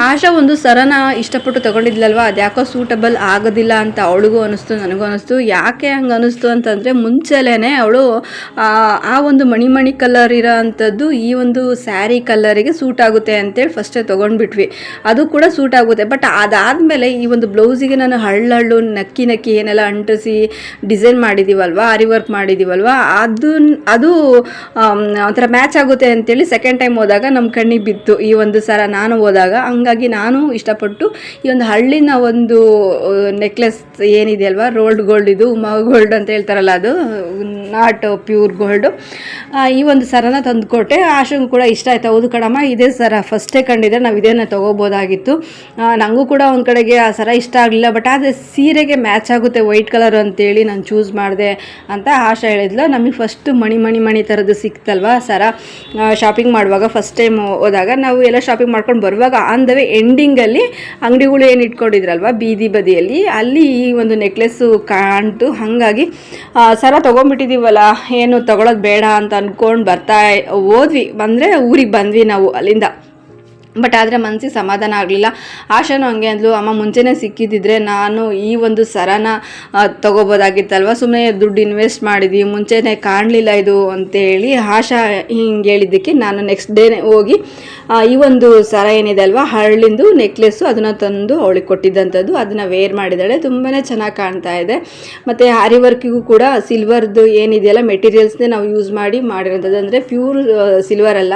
ಆಶಾ ಒಂದು ಸರನ ಇಷ್ಟಪಟ್ಟು ತಗೊಂಡಿದ್ಲಲ್ವಾ? ಅದ್ಯಾಕೋ ಸೂಟಬಲ್ ಆಗೋದಿಲ್ಲ ಅಂತ ಅವಳಿಗೂ ಅನಿಸ್ತು, ನನಗೂ ಅನಿಸ್ತು. ಯಾಕೆ ಹಂಗೆ ಅನಿಸ್ತು ಅಂತಂದರೆ ಮುಂಚೆಲೇ ಅವಳು, ಆ ಒಂದು ಮಣಿ ಮಣಿ ಕಲರ್ ಇರೋ ಅಂಥದ್ದು ಈ ಒಂದು ಸ್ಯಾರಿ ಕಲರಿಗೆ ಸೂಟ್ ಆಗುತ್ತೆ ಅಂತೇಳಿ ಫಸ್ಟೇ ತೊಗೊಂಡ್ಬಿಟ್ವಿ. ಅದು ಕೂಡ ಸೂಟ್ ಆಗುತ್ತೆ. ಬಟ್ ಅದಾದಮೇಲೆ ಈ ಒಂದು ಬ್ಲೌಸಿಗೆ ನಾನು ಹಳ್ಳಹಳ್ಳು ನಕ್ಕಿ ನಕ್ಕಿ ಏನೆಲ್ಲ ಅಂಟಿಸಿ ಡಿಸೈನ್ ಮಾಡಿದ್ದೀವಲ್ವಾ ಆರಿ ವರ್ಕ್ ಮಾಡಿದ್ದೀವಲ್ವಾ ಅದು ಅದು ಒಂಥರ ಮ್ಯಾಚ್ ಆಗುತ್ತೆ ಅಂತೇಳಿ ಸೆಕೆಂಡ್ ಟೈಮ್ ಹೋದಾಗ ನಮ್ಮ ಕಣ್ಣಿಗೆ ಬಿತ್ತು ಈ ಒಂದು ಸರ ನಾನು ಹೋದಾಗ ಹಂಗಾಗಿ ನಾನು ಇಷ್ಟಪಟ್ಟು ಈ ಒಂದು ಹಳ್ಳಿನ ಒಂದು ನೆಕ್ಲೆಸ್ ಏನಿದೆ ಅಲ್ವಾ? ರೋಲ್ಡ್ ಗೋಲ್ಡ್ ಇದು, ಉಮಾ ಗೋಲ್ಡ್ ಅಂತ ಹೇಳ್ತಾರಲ್ಲ ಅದು ನಾಟ್ ಪ್ಯೂರ್ ಗೋಲ್ಡು. ಈ ಒಂದು ಸರನ ತಂದುಕೊಟ್ಟೆ. ಆಶಂಗೂ ಕೂಡ ಇಷ್ಟ ಆಯ್ತು. ಹೌದು ಕಣಮ್ಮ, ಇದೇ ಸರ. ಫಸ್ಟೇ ಕಂಡಿದ್ರೆ ನಾವು ಇದೇನ ತೊಗೋಬೋದಾಗಿತ್ತು. ನನಗೂ ಕೂಡ ಒಂದು ಕಡೆಗೆ ಆ ಸರ ಇಷ್ಟ ಆಗಲಿಲ್ಲ. ಬಟ್ ಆದರೆ ಸೀರೆಗೆ ಮ್ಯಾಚ್ ಆಗುತ್ತೆ ವೈಟ್ ಕಲರ್ ಅಂತೇಳಿ ನಾನು ಚೂಸ್ ಮಾಡಿದೆ ಅಂತ ಆಶಾ ಹೇಳಿದ್ಲು. ನಮಗೆ ಫಸ್ಟ್ ಮಣಿ ಮಣಿ ಮಣಿ ಥರದ್ದು ಸಿಕ್ತಲ್ವಾ ಸರ? ಶಾಪಿಂಗ್ ಮಾಡುವಾಗ ಫಸ್ಟ್ ಟೈಮ್ ಹೋದಾಗ ನಾವು ಎಲ್ಲ ಶಾಪಿಂಗ್ ಮಾಡ್ಕೊಂಡು ಬರುವಾಗ ಆನ್ ದ ವೇ ಎಂಡಿಂಗಲ್ಲಿ ಅಂಗಡಿಗಳು ಏನು ಇಟ್ಕೊಂಡಿದ್ರಲ್ವ, ಬೀದಿ ಬದಿಯಲ್ಲಿ. ಅಲ್ಲಿ ಈ ಒಂದು ನೆಕ್ಲೆಸ್ಸು ಕಾಣ್ತು. ಹಾಗಾಗಿ ಸರ ಸರ ತೊಗೊಂಡ್ಬಿಟ್ಟಿದ್ದೀವಲ್ಲ ಏನು ತಗೊಳ್ಳೋದು ಬೇಡ ಅಂತ ಅಂದ್ಕೊಂಡು ಬರ್ತಾ ಹೋದ್ವಿ. ಬಂದರೆ ಊರಿಗೆ ಬಂದ್ವಿ ನಾವು ಅಲ್ಲಿಂದ. ಬಟ್ ಆದರೆ ಮನಸ್ಸಿಗೆ ಸಮಾಧಾನ ಆಗಲಿಲ್ಲ. ಆಶಾನು ಹಂಗೆ ಅಂದ್ಲು, ಅಮ್ಮ, ಮುಂಚೆನೇ ಸಿಕ್ಕಿದ್ದಿದ್ರೆ ನಾನು ಈ ಒಂದು ಸರನ ತೊಗೋಬೋದಾಗಿತ್ತಲ್ವ? ಸುಮ್ಮನೆ ದುಡ್ಡು ಇನ್ವೆಸ್ಟ್ ಮಾಡಿದ್ವಿ, ಮುಂಚೆನೇ ಕಾಣಲಿಲ್ಲ ಇದು ಅಂತೇಳಿ ಆಶಾ ಹಿಂಗೆ ಹೇಳಿದ್ದಕ್ಕೆ ನಾನು ನೆಕ್ಸ್ಟ್ ಡೇ ಹೋಗಿ ಈ ಒಂದು ಸರ ಏನಿದೆ ಅಲ್ವಾ, ಹರಳಿಂದು ನೆಕ್ಲೆಸ್ಸು ಅದನ್ನು ತಂದು ಅವಳಿಗೆ ಕೊಟ್ಟಿದ್ದಂಥದ್ದು. ಅದನ್ನು ವೇರ್ ಮಾಡಿದ್ದಾಳೆ. ತುಂಬಾ ಚೆನ್ನಾಗಿ ಕಾಣ್ತಾ ಇದೆ. ಮತ್ತು ಹರಿ ವರ್ಕಿಗೂ ಕೂಡ ಸಿಲ್ವರ್ದು ಏನಿದೆಯಲ್ಲ ಮೆಟೀರಿಯಲ್ಸ್ನೇ ನಾವು ಯೂಸ್ ಮಾಡಿ ಮಾಡಿರೋಂಥದ್ದು. ಅಂದರೆ ಪ್ಯೂರ್ ಸಿಲ್ವರ್ ಅಲ್ಲ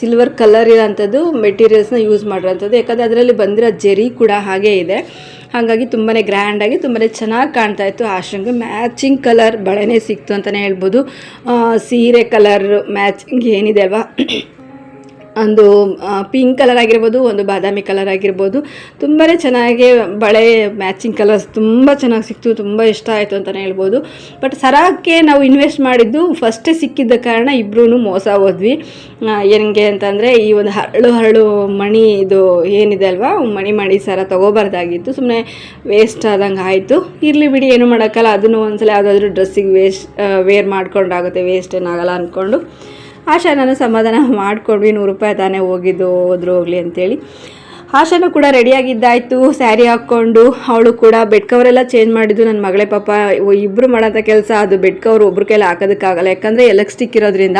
ಸಿಲ್ವರ್ ಕಲರ್ ಇರೋಂಥದ್ದು ಮೆಟೀರಿಯಲ್ಸ್ನ ಯೂಸ್ ಮಾಡಿರೋಂಥದ್ದು. ಯಾಕಂದರೆ ಅದರಲ್ಲಿ ಬಂದಿರೋ ಜರಿ ಕೂಡ ಹಾಗೇ ಇದೆ. ಹಾಗಾಗಿ ತುಂಬಾ ಗ್ರ್ಯಾಂಡಾಗಿ ತುಂಬಾ ಚೆನ್ನಾಗಿ ಕಾಣ್ತಾ ಇತ್ತು. ಆಶ್ರಂಗೆ ಮ್ಯಾಚಿಂಗ್ ಕಲರ್ ಬಳೆನೇ ಸಿಕ್ತು ಅಂತಲೇ ಹೇಳ್ಬೋದು. ಆ, ಸೀರೆ ಕಲರ್ ಮ್ಯಾಚಿಂಗ್ ಏನಿದೆ ಅಲ್ವಾ? ಒಂದು ಪಿಂಕ್ ಕಲರ್ ಆಗಿರ್ಬೋದು, ಒಂದು ಬಾದಾಮಿ ಕಲರ್ ಆಗಿರ್ಬೋದು. ತುಂಬಾ ಚೆನ್ನಾಗಿ ಬಳೆ ಮ್ಯಾಚಿಂಗ್ ಕಲರ್ಸ್ ತುಂಬ ಚೆನ್ನಾಗಿ ಸಿಕ್ತು, ತುಂಬ ಇಷ್ಟ ಆಯಿತು ಅಂತಲೇ ಹೇಳ್ಬೋದು. ಬಟ್ ಸರಕ್ಕೆ ನಾವು ಇನ್ವೆಸ್ಟ್ ಮಾಡಿದ್ದು ಫಸ್ಟೇ ಸಿಕ್ಕಿದ್ದ ಕಾರಣ ಇಬ್ಬರೂ ಮೋಸ ಹೋದ್ವಿ. ಹೆಂಗೆ ಅಂತಂದರೆ ಈ ಒಂದು ಹರಳು ಹರಳು ಮಣಿ ಇದು ಏನಿದೆ ಅಲ್ವಾ, ಮಣಿ ಮಾಡಿ ಸರ ತೊಗೋಬಾರ್ದಾಗಿತ್ತು. ಸುಮ್ಮನೆ ವೇಸ್ಟ್ ಆದಂಗೆ ಆಯಿತು. ಇರಲಿ ಬಿಡಿ, ಏನು ಮಾಡೋಕ್ಕಲ್ಲ. ಅದನ್ನು ಒಂದ್ಸಲ ಯಾವುದಾದ್ರೂ ಡ್ರೆಸ್ಸಿಗೆ ವೇಸ್ಟ್ ವೇರ್ ಮಾಡ್ಕೊಂಡಾಗುತ್ತೆ ವೇಸ್ಟ್ ಏನಾಗಲ್ಲ ಅಂದ್ಕೊಂಡು ಆಶಾ ನಾನು ಸಮಾಧಾನ ಮಾಡಿಕೊಂಡ್ವಿ. ನೂರು ರೂಪಾಯಿ ತಾನೇ ಹೋಗಿದ್ದು ಹೋದ್ರು ಹೋಗಲಿ ಅಂತೇಳಿ. ಆಶಾನು ಕೂಡ ರೆಡಿಯಾಗಿದ್ದಾಯಿತು, ಸ್ಯಾರಿ ಹಾಕ್ಕೊಂಡು. ಅವಳು ಕೂಡ ಬೆಡ್ ಕವರೆಲ್ಲ ಚೇಂಜ್ ಮಾಡಿದ್ದು ನನ್ನ ಮಗಳೇ ಪಾಪ. ಇಬ್ಬರು ಮಾಡೋಂಥ ಕೆಲಸ, ಅದು ಬೆಡ್ ಕವರ್ ಒಬ್ರ ಕೈಲಿ ಹಾಕೋದಕ್ಕಾಗಲ್ಲ. ಯಾಕಂದರೆ ಎಲೆಕ್ಸ್ಟಿಕ್ ಇರೋದ್ರಿಂದ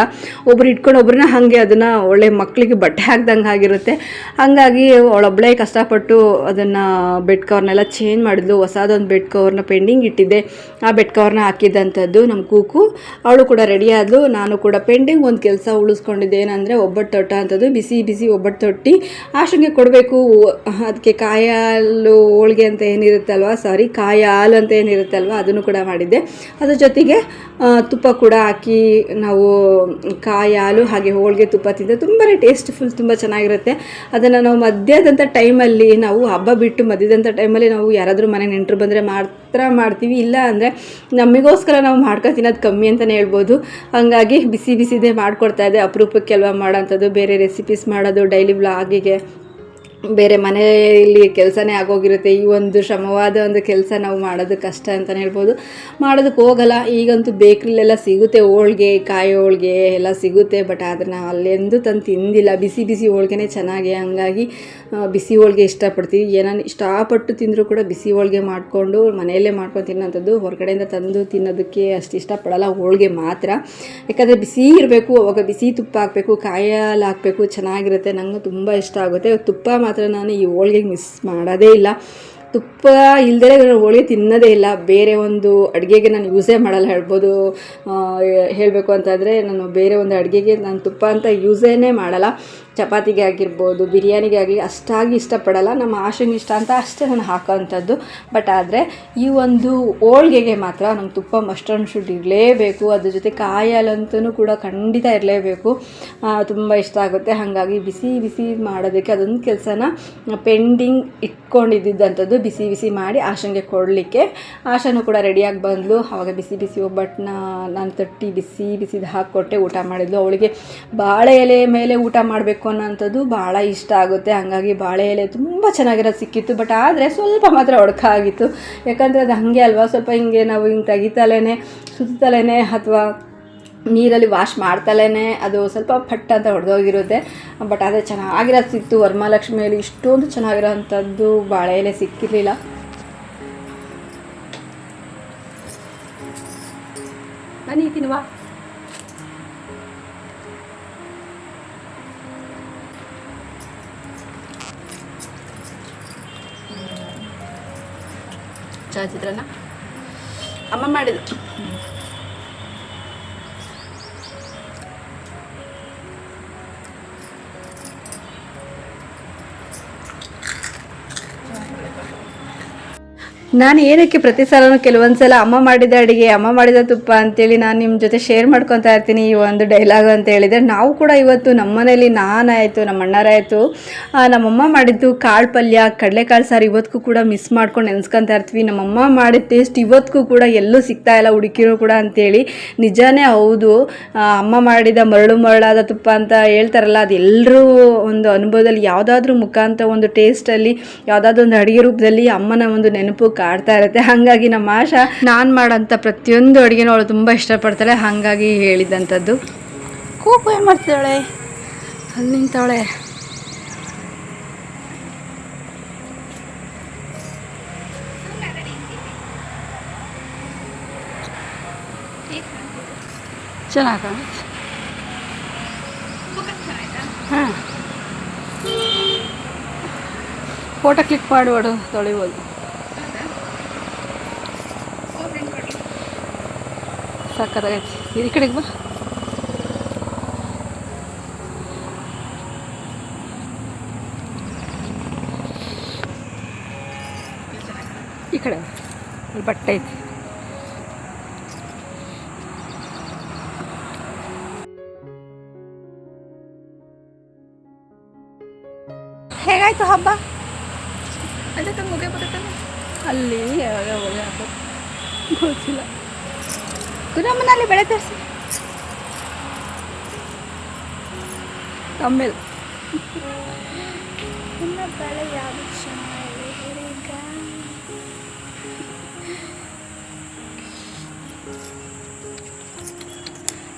ಒಬ್ರು ಇಟ್ಕೊಂಡು ಒಬ್ರನ್ನ ಹಾಗೆ ಅದನ್ನು ಒಳ್ಳೆ ಮಕ್ಕಳಿಗೆ ಬಟ್ಟೆ ಹಾಕ್ದಂಗೆ ಆಗಿರುತ್ತೆ. ಹಾಗಾಗಿ ಅವಳೊಬ್ಬಳೇ ಕಷ್ಟಪಟ್ಟು ಅದನ್ನು ಬೆಡ್ ಕವರ್ನೆಲ್ಲ ಚೇಂಜ್ ಮಾಡಿದ್ಲು. ಹೊಸದೊಂದು ಬೆಡ್ ಕವರ್ನ ಪೆಂಡಿಂಗ್ ಇಟ್ಟಿದ್ದೆ. ಆ ಬೆಡ್ ಕವರ್ನ ಹಾಕಿದ್ದಂಥದ್ದು ನಮ್ಮ ಕೂಕು. ಅವಳು ಕೂಡ ರೆಡಿ ನಾನು ಕೂಡ ಪೆಂಡಿಂಗ್ ಒಂದು ಕೆಲಸ ಉಳಿಸ್ಕೊಂಡಿದ್ದೆ ಏನಂದರೆ ಒಬ್ಬಟ್ಟು ತೊಟ್ಟ ಅಂಥದ್ದು. ಬಿಸಿ ಬಿಸಿ ಒಬ್ಬಟ್ಟು ತೊಟ್ಟಿ. ಆಶಂಗೆ ಕೊಡಬೇಕು. ಅದಕ್ಕೆ ಕಾಯಿ ಹಾಲು ಹೋಳಿಗೆ ಅಂತ ಏನಿರುತ್ತಲ್ವ? ಸಾರಿ ಕಾಯಿ ಹಾಲು ಅಂತ ಏನಿರುತ್ತಲ್ವ? ಅದನ್ನು ಕೂಡ ಮಾಡಿದ್ದೆ. ಅದ್ರ ಜೊತೆಗೆ ತುಪ್ಪ ಕೂಡ ಹಾಕಿ ನಾವು ಕಾಯಿ ಹಾಲು ಹಾಗೆ ಹೋಳಿಗೆ ತುಪ್ಪ ತಿಂದರೆ ತುಂಬಾ ಟೇಸ್ಟ್ಫುಲ್ ತುಂಬ ಚೆನ್ನಾಗಿರುತ್ತೆ. ಅದನ್ನು ನಾವು ಮಧ್ಯದಂಥ ಟೈಮಲ್ಲಿ ನಾವು ಹಬ್ಬ ಬಿಟ್ಟು ಮಧ್ಯದಂಥ ಟೈಮಲ್ಲಿ ನಾವು ಯಾರಾದರೂ ಮನೆ ನೆಂಟರು ಬಂದರೆ ಮಾತ್ರ ಮಾಡ್ತೀವಿ. ಇಲ್ಲ ಅಂದರೆ ನಮಗೋಸ್ಕರ ನಾವು ಮಾಡ್ಕೊಂಡು ತಿನ್ನೋದು ಕಮ್ಮಿ ಅಂತಲೇ ಹೇಳ್ಬೋದು. ಹಂಗಾಗಿ ಬಿಸಿ ಬಿಸಿದೇ ಮಾಡಿಕೊಡ್ತಾ ಇದೆ ಅಪರೂಪಕ್ಕೆ ಅಲ್ವಾ ಮಾಡೋಂಥದ್ದು. ಬೇರೆ ರೆಸಿಪೀಸ್ ಮಾಡೋದು ಡೈಲಿ ಬ್ಲಾಗಿಗೆ ಬೇರೆ ಮನೆಯಲ್ಲಿ ಕೆಲಸನೇ ಆಗೋಗಿರುತ್ತೆ. ಈ ಒಂದು ಶ್ರಮವಾದ ಒಂದು ಕೆಲಸ ನಾವು ಮಾಡೋದು ಕಷ್ಟ ಅಂತಲೇ ಹೇಳ್ಬೋದು. ಮಾಡೋದಕ್ಕೆ ಹೋಗಲ್ಲ. ಈಗಂತೂ ಬೇಕ್ರಿಲೆಲ್ಲ ಸಿಗುತ್ತೆ. ಹೋಳ್ಗೆ, ಕಾಯಿ ಹೋಳ್ಗೆ ಎಲ್ಲ ಸಿಗುತ್ತೆ. ಬಟ್ ಆದರೆ ನಾವು ಅಲ್ಲೆಂದೂ ತಂದು ತಿಂದಿಲ್ಲ. ಬಿಸಿ ಬಿಸಿ ಹೋಳ್ಗೆನೇ ಚೆನ್ನಾಗಿ. ಹಂಗಾಗಿ ಬಿಸಿ ಹೋಳ್ಗೆ ಇಷ್ಟಪಡ್ತೀವಿ. ಏನನ್ನ ಇಷ್ಟಪಟ್ಟು ತಿಂದರೂ ಕೂಡ ಬಿಸಿ ಹೋಳ್ಗೆ ಮಾಡಿಕೊಂಡು, ಮನೆಯಲ್ಲೇ ಮಾಡ್ಕೊಂಡು ತಿನ್ನೋಂಥದ್ದು ಹೊರಗಡೆಯಿಂದ ತಂದು ತಿನ್ನೋದಕ್ಕೆ ಅಷ್ಟು ಇಷ್ಟಪಡಲ್ಲ. ಹೋಳ್ಗೆ ಮಾತ್ರ. ಯಾಕಂದರೆ ಬಿಸಿ ಇರಬೇಕು. ಅವಾಗ ಬಿಸಿ ತುಪ್ಪ ಹಾಕಬೇಕು. ಕಾಯಲ್ಲಿ ಹಾಕಬೇಕು. ಚೆನ್ನಾಗಿರುತ್ತೆ. ನನಗೂ ತುಂಬ ಇಷ್ಟ ಆಗುತ್ತೆ. ತುಪ್ಪ ಮಾತ್ರ ನಾನು ಈ ಹೋಳಿಗೆ ಮಿಸ್ ಮಾಡೋದೇ ಇಲ್ಲ. ತುಪ್ಪ ಇಲ್ಲದೇ ಹೋಳಿಗೆ ತಿನ್ನೋದೇ ಇಲ್ಲ. ಬೇರೆ ಒಂದು ಅಡುಗೆಗೆ ನಾನು ಯೂಸೇ ಮಾಡಲ್ಲ. ಹೇಳ್ಬೋದು ಹೇಳಬೇಕು ಅಂತಂದರೆ ನಾನು ಬೇರೆ ಒಂದು ಅಡುಗೆಗೆ ನಾನು ತುಪ್ಪ ಅಂತ ಯೂಸೇನೇ ಮಾಡಲ್ಲ. ಚಪಾತಿಗೆ ಆಗಿರ್ಬೋದು, ಬಿರಿಯಾನಿಗೆ ಆಗಲಿ ಅಷ್ಟಾಗಿ ಇಷ್ಟಪಡಲ್ಲ. ನಮ್ಮ ಆಶಂಗೆ ಇಷ್ಟ ಅಂತ ಅಷ್ಟೇ ನಾನು ಹಾಕೋವಂಥದ್ದು. ಬಟ್ ಆದರೆ ಈ ಒಂದು ಹೋಳ್ಗೆಗೆ ಮಾತ್ರ ನಮ್ಗೆ ತುಪ್ಪ ಮಸ್ಟರ್ಡ್ ಶುಡ್ ಇರಲೇಬೇಕು. ಅದ್ರ ಜೊತೆ ಕಾಯಿ ಹಾಲಂತೂ ಕೂಡ ಖಂಡಿತ ಇರಲೇಬೇಕು. ತುಂಬ ಇಷ್ಟ ಆಗುತ್ತೆ. ಹಾಗಾಗಿ ಬಿಸಿ ಬಿಸಿ ಮಾಡೋದಕ್ಕೆ ಅದೊಂದು ಕೆಲಸನ ಪೆಂಡಿಂಗ್ ಇಟ್ಕೊಂಡಿದ್ದಂಥದ್ದು ಬಿಸಿ ಬಿಸಿ ಮಾಡಿ ಆಶಂಗೆ ಕೊಡಲಿಕ್ಕೆ. ಆಶಾನು ಕೂಡ ರೆಡಿಯಾಗಿ ಬಂದಳು ಆವಾಗ ಬಿಸಿ ಬಿಸಿ ಒಬ್ಬಟ್ಟನ್ನ ನಾನು ತಟ್ಟಿ ಬಿಸಿ ಬಿಸಿದು ಹಾಕ್ಕೊಟ್ಟೆ. ಊಟ ಮಾಡಿದ್ಲು. ಅವಳಿಗೆ ಬಾಳೆ ಎಲೆ ಮೇಲೆ ಊಟ ಮಾಡಬೇಕು ಅನ್ನೋಂಥದ್ದು ಭಾಳ ಇಷ್ಟ ಆಗುತ್ತೆ. ಹಾಗಾಗಿ ಬಾಳೆ ಎಲೆ ತುಂಬ ಚೆನ್ನಾಗಿರೋದು ಸಿಕ್ಕಿತ್ತು. ಬಟ್ ಆದರೆ ಸ್ವಲ್ಪ ಮಾತ್ರ ಆಗಿತ್ತು. ಯಾಕಂದರೆ ಅದು ಹಾಗೆ ಅಲ್ವಾ? ಸ್ವಲ್ಪ ಹಿಂಗೆ ನಾವು ಹಿಂಗೆ ತೆಗಿತಲೇ ಸುತ್ತಲೇ ಅಥವಾ ನೀರಲ್ಲಿ ವಾಶ್ ಮಾಡ್ತಲೇ ಅದು ಸ್ವಲ್ಪ ಪಟ್ ಅಂತ ಹೊಡೆದೋಗಿರುತ್ತೆ ಬಟ್ ಅದೇ ಚೆನ್ನಾಗಿರೋದು ಸಿಕ್ತು ವರಮಹಾಲಕ್ಷ್ಮಿಯಲ್ಲಿ ಇಷ್ಟೊಂದು ಚೆನ್ನಾಗಿರೋಂಥದ್ದು ಬಾಳೆ ಎಲೆ ಸಿಕ್ಕಿರಲಿಲ್ಲ. ಬನ್ನಿ ತಿನ್ನುವ. ಚಲಚಿತ್ರನ ಅಮ್ಮ ಮಾಡಿದ್ದು. ನಾನು ಏನಕ್ಕೆ ಪ್ರತಿ ಸಲನೂ ಕೆಲವೊಂದು ಸಲ ಅಮ್ಮ ಮಾಡಿದ ಅಡುಗೆ, ಅಮ್ಮ ಮಾಡಿದ ತುಪ್ಪ ಅಂತೇಳಿ ನಾನು ನಿಮ್ಮ ಜೊತೆ ಶೇರ್ ಮಾಡ್ಕೊತಾ ಇರ್ತೀನಿ ಈ ಒಂದು ಡೈಲಾಗ್ ಅಂತ ಹೇಳಿದರೆ, ನಾವು ಕೂಡ ಇವತ್ತು ನಮ್ಮ ಮನೇಲಿ ನಾನಾಯಿತು ನಮ್ಮ ಅಣ್ಣರಾಯಿತು ನಮ್ಮಮ್ಮ ಮಾಡಿದ್ದು ಕಾಳು ಪಲ್ಯ, ಕಡಲೆಕಾಳು ಸಾರು ಇವತ್ತಿಗೂ ಕೂಡ ಮಿಸ್ ಮಾಡ್ಕೊಂಡು ನೆನೆಸ್ಕೊತಾ ಇರ್ತೀವಿ. ನಮ್ಮಮ್ಮ ಮಾಡಿದ ಟೇಸ್ಟ್ ಇವತ್ತಿಗೂ ಕೂಡ ಎಲ್ಲೂ ಸಿಗ್ತಾ ಇಲ್ಲ, ಹುಡುಕಿರೋ ಕೂಡ ಅಂತೇಳಿ. ನಿಜಾನೇ ಹೌದು. ಅಮ್ಮ ಮಾಡಿದ ಮರಳು ಮರಳಾದ ತುಪ್ಪ ಅಂತ ಹೇಳ್ತಾರಲ್ಲ ಅದು ಎಲ್ಲರೂ ಒಂದು ಅನುಭವದಲ್ಲಿ ಯಾವುದಾದ್ರೂ ಮುಖಾಂತರ ಒಂದು ಟೇಸ್ಟಲ್ಲಿ ಯಾವುದಾದ್ರೂ ಒಂದು ಅಡುಗೆ ರೂಪದಲ್ಲಿ ಅಮ್ಮನ ಒಂದು ನೆನಪು ಕಾಡ್ತಾ ಇರುತ್ತೆ. ಹಾಗಾಗಿ ನಮ್ಮ ಆಶಾ ನಾನು ಮಾಡೋಂಥ ಪ್ರತಿಯೊಂದು ಅಡುಗೆನೂ ಅವಳು ತುಂಬ ಇಷ್ಟಪಡ್ತಾಳೆ. ಹಾಗಾಗಿ ಹೇಳಿದಂಥದ್ದು. ಕೂಪ ಏನು ಮಾಡ್ತಾಳೆ ಅಲ್ಲಿ ನಿಂತವಳೆ. ಚೆನ್ನಾಗಿ? ಹಾಂ. Photo click ಮಾಡುವಡು ತೊಳಿಬೋದು. ಸಕ್ಕತ್ತಾಗೈತಿ ಈ ಕಡೆಗೆ ಬಾ. ಈ ಕಡೆ ಅಲ್ಲಿ ಬಟ್ಟೆ ಐತಿ. ಹೇಗಾಯ್ತು ಹಬ್ಬ? ಅದಕ್ಕೆ ಮುಗಿ ಬರುತ್ತಲ್ಲ ಅಲ್ಲಿ ಯಾವಾಗ ಹೋಗಿ ಗೊತ್ತಿಲ್ಲ. ಕುನಮ್ಮನಲ್ಲಿ ಬೆಳೆ ತರಿಸಿ ಆಮೇಲೆ ಇನ್ನ ಬೆಳೆ ಯಾವುದು ಚೆನ್ನಾಗಿದೆ ಈಗ.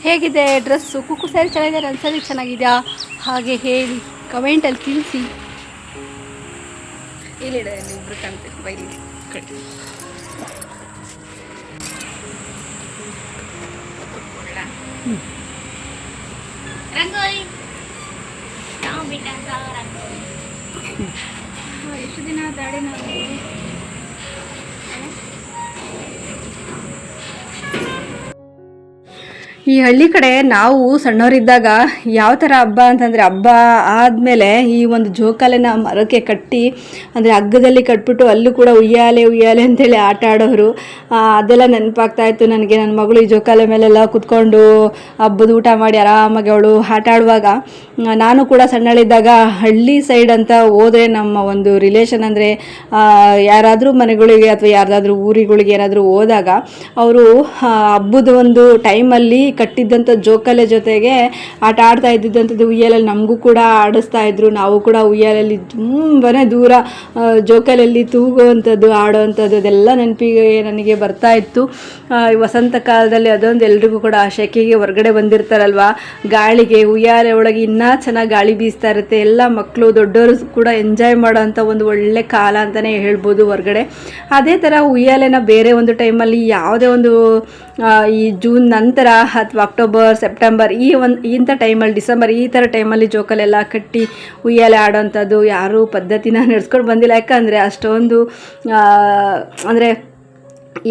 ಹೇಗಿದೆ ಡ್ರೆಸ್ಸು? ಕುಕ್ಕು ಸ್ಯಾರಿ ಚೆನ್ನಾಗಿದೆ ನನ್ನ ಸ್ಯಾರಿ ಚೆನ್ನಾಗಿದೆಯಾ? ಹಾಗೆ ಹೇಳಿ ಕಮೆಂಟಲ್ಲಿ ತಿಳಿಸಿ. ಇಲ್ಲಿ ಇಬ್ಬರು ಕಾಣ್ತೀವಿ ಬೈಲಿ. ಕಡೆ ರಂಗೋಲಿ. ನಾವು ಬಿಟ್ಟಂತ ರಂಗೋಲಿ. ಎಷ್ಟು ದಿನ ದಾಡಿ ನಾವು ಈ ಹಳ್ಳಿ ಕಡೆ ನಾವು ಸಣ್ಣವರಿದ್ದಾಗ ಯಾವ ಥರ ಹಬ್ಬ ಅಂತಂದರೆ ಹಬ್ಬ ಆದಮೇಲೆ ಈ ಒಂದು ಜೋಕಾಲೆನ ಮರಕ್ಕೆ ಕಟ್ಟಿ, ಅಂದರೆ ಹಗ್ಗದಲ್ಲಿ ಕಟ್ಬಿಟ್ಟು ಅಲ್ಲೂ ಕೂಡ ಉಯ್ಯಾಲೆ ಉಯ್ಯಾಲೆ ಅಂತೇಳಿ ಆಟ ಆಡೋರು. ಅದೆಲ್ಲ ನೆನಪಾಗ್ತಾ ಇತ್ತು ನನಗೆ. ನನ್ನ ಮಗಳು ಈ ಜೋಕಾಲೆ ಮೇಲೆಲ್ಲ ಕುತ್ಕೊಂಡು ಹಬ್ಬದ ಊಟ ಮಾಡಿ ಆರಾಮಾಗಿ ಅವಳು ಆಟ ಆಡುವಾಗ. ನಾನು ಕೂಡ ಸಣ್ಣಳಿದ್ದಾಗ ಹಳ್ಳಿ ಸೈಡ್ ಅಂತ ಹೋದರೆ ನಮ್ಮ ಒಂದು ರಿಲೇಷನ್ ಅಂದರೆ ಯಾರಾದರೂ ಮನೆಗಳಿಗೆ ಅಥವಾ ಯಾರ್ದಾದ್ರೂ ಊರಿಗಳಿಗೆ ಏನಾದರೂ ಹೋದಾಗ, ಅವರು ಹಬ್ಬದ ಒಂದು ಟೈಮಲ್ಲಿ ಕಟ್ಟಿದ್ದಂಥ ಜೋಕಾಲೆ ಜೊತೆಗೆ ಆಟ ಆಡ್ತಾ ಇದ್ದಿದ್ದಂಥದ್ದು ಉಯ್ಯಾಲಲ್ಲಿ ನಮಗೂ ಕೂಡ ಆಡಿಸ್ತಾ ಇದ್ರು. ನಾವು ಕೂಡ ಉಯ್ಯಾಲಲ್ಲಿ ತುಂಬಾ ದೂರ ಜೋಕಲಲ್ಲಿ ತೂಗುವಂಥದ್ದು, ಆಡೋವಂಥದ್ದು, ಅದೆಲ್ಲ ನೆನಪಿಗೆ ನನಗೆ ಬರ್ತಾ ಇತ್ತು. ವಸಂತ ಕಾಲದಲ್ಲಿ ಅದೊಂದು ಎಲ್ರಿಗೂ ಕೂಡ ಆ ಶೆಕೆಗೆ ಹೊರಗಡೆ ಬಂದಿರ್ತಾರಲ್ವ? ಗಾಳಿಗೆ, ಉಯ್ಯಾಲೆ ಒಳಗೆ ಇನ್ನೂ ಚೆನ್ನಾಗಿ ಗಾಳಿ ಬೀಸ್ತಾ ಇರುತ್ತೆ. ಎಲ್ಲ ಮಕ್ಕಳು ದೊಡ್ಡವರು ಕೂಡ ಎಂಜಾಯ್ ಮಾಡೋವಂಥ ಒಂದು ಒಳ್ಳೆ ಕಾಲ ಅಂತಲೇ ಹೇಳ್ಬೋದು ಹೊರಗಡೆ. ಅದೇ ಥರ ಉಯ್ಯಾಲೆನ ಬೇರೆ ಒಂದು ಟೈಮಲ್ಲಿ ಯಾವುದೇ ಒಂದು ಈ ಜೂನ್ ನಂತರ ಅಥವಾ ಅಕ್ಟೋಬರ್, ಸೆಪ್ಟೆಂಬರ್, ಈ ಒಂದು ಇಂಥ ಟೈಮಲ್ಲಿ, ಡಿಸೆಂಬರ್, ಈ ಥರ ಟೈಮಲ್ಲಿ ಜೋಕಲೆಲ್ಲ ಕಟ್ಟಿ ಉಯ್ಯಾಲೆ ಆಡೋವಂಥದ್ದು ಯಾರೂ ಪದ್ಧತಿನ ನಡೆಸ್ಕೊಂಡು ಬಂದಿಲ್ಲ. ಯಾಕಂದರೆ ಅಷ್ಟೊಂದು ಅಂದರೆ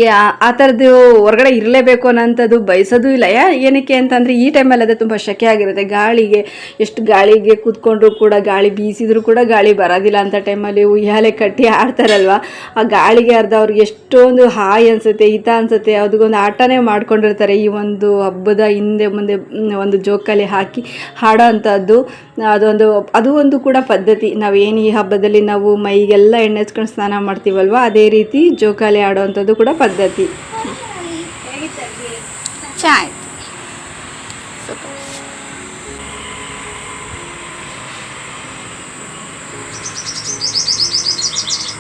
ಆ- ಥರದ್ದು ಹೊರಗಡೆ ಇರಲೇಬೇಕು ಅನ್ನೋಂಥದ್ದು ಬಯಸೋದು ಇಲ್ಲ. ಯಾ, ಏನಕ್ಕೆ ಅಂತಂದರೆ ಈ ಟೈಮಲ್ಲಿ ಅದು ತುಂಬ ಶೆಕೆ ಆಗಿರುತ್ತೆ. ಗಾಳಿಗೆ ಎಷ್ಟು ಗಾಳಿಗೆ ಕೂತ್ಕೊಂಡ್ರೂ ಕೂಡ ಗಾಳಿ ಬೀಸಿದ್ರು ಕೂಡ ಗಾಳಿ ಬರೋದಿಲ್ಲ ಅಂತ ಟೈಮಲ್ಲಿ ಉಯ್ಯಾಲೆ ಕಟ್ಟಿ ಆಡ್ತಾರಲ್ವ? ಆ ಗಾಳಿಗೆ ಅರ್ಧ ಅವ್ರಿಗೆ ಎಷ್ಟೊಂದು ಹಾಯ್ ಅನಿಸುತ್ತೆ, ಹಿತ ಅನಿಸುತ್ತೆ. ಅದಕ್ಕೊಂದು ಆಟನೇ ಮಾಡ್ಕೊಂಡಿರ್ತಾರೆ ಈ ಒಂದು ಹಬ್ಬದ ಹಿಂದೆ ಮುಂದೆ ಒಂದು ಜೋಕಲ್ಲಿ ಹಾಕಿ ಹಾಡೋ ಅಂಥದ್ದು ಅದೊಂದು, ಅದು ಒಂದು ಕೂಡ ಪದ್ಧತಿ. ನಾವೇನು ಈ ಹಬ್ಬದಲ್ಲಿ ನಾವು ಮೈಗೆಲ್ಲ ಎಣ್ಣೆ ಹಚ್ಕೊಂಡು ಸ್ನಾನ ಮಾಡ್ತೀವಲ್ವ? ಅದೇ ರೀತಿ ಜೋಕಾಲಿ ಆಡೋ ಅಂಥದ್ದು ಕೂಡ ಪದ್ಧತಿ ಹೇಗಿತ್ತು ಚೆನ್ನಾಗಿತ್ತು ಸೂಪರ್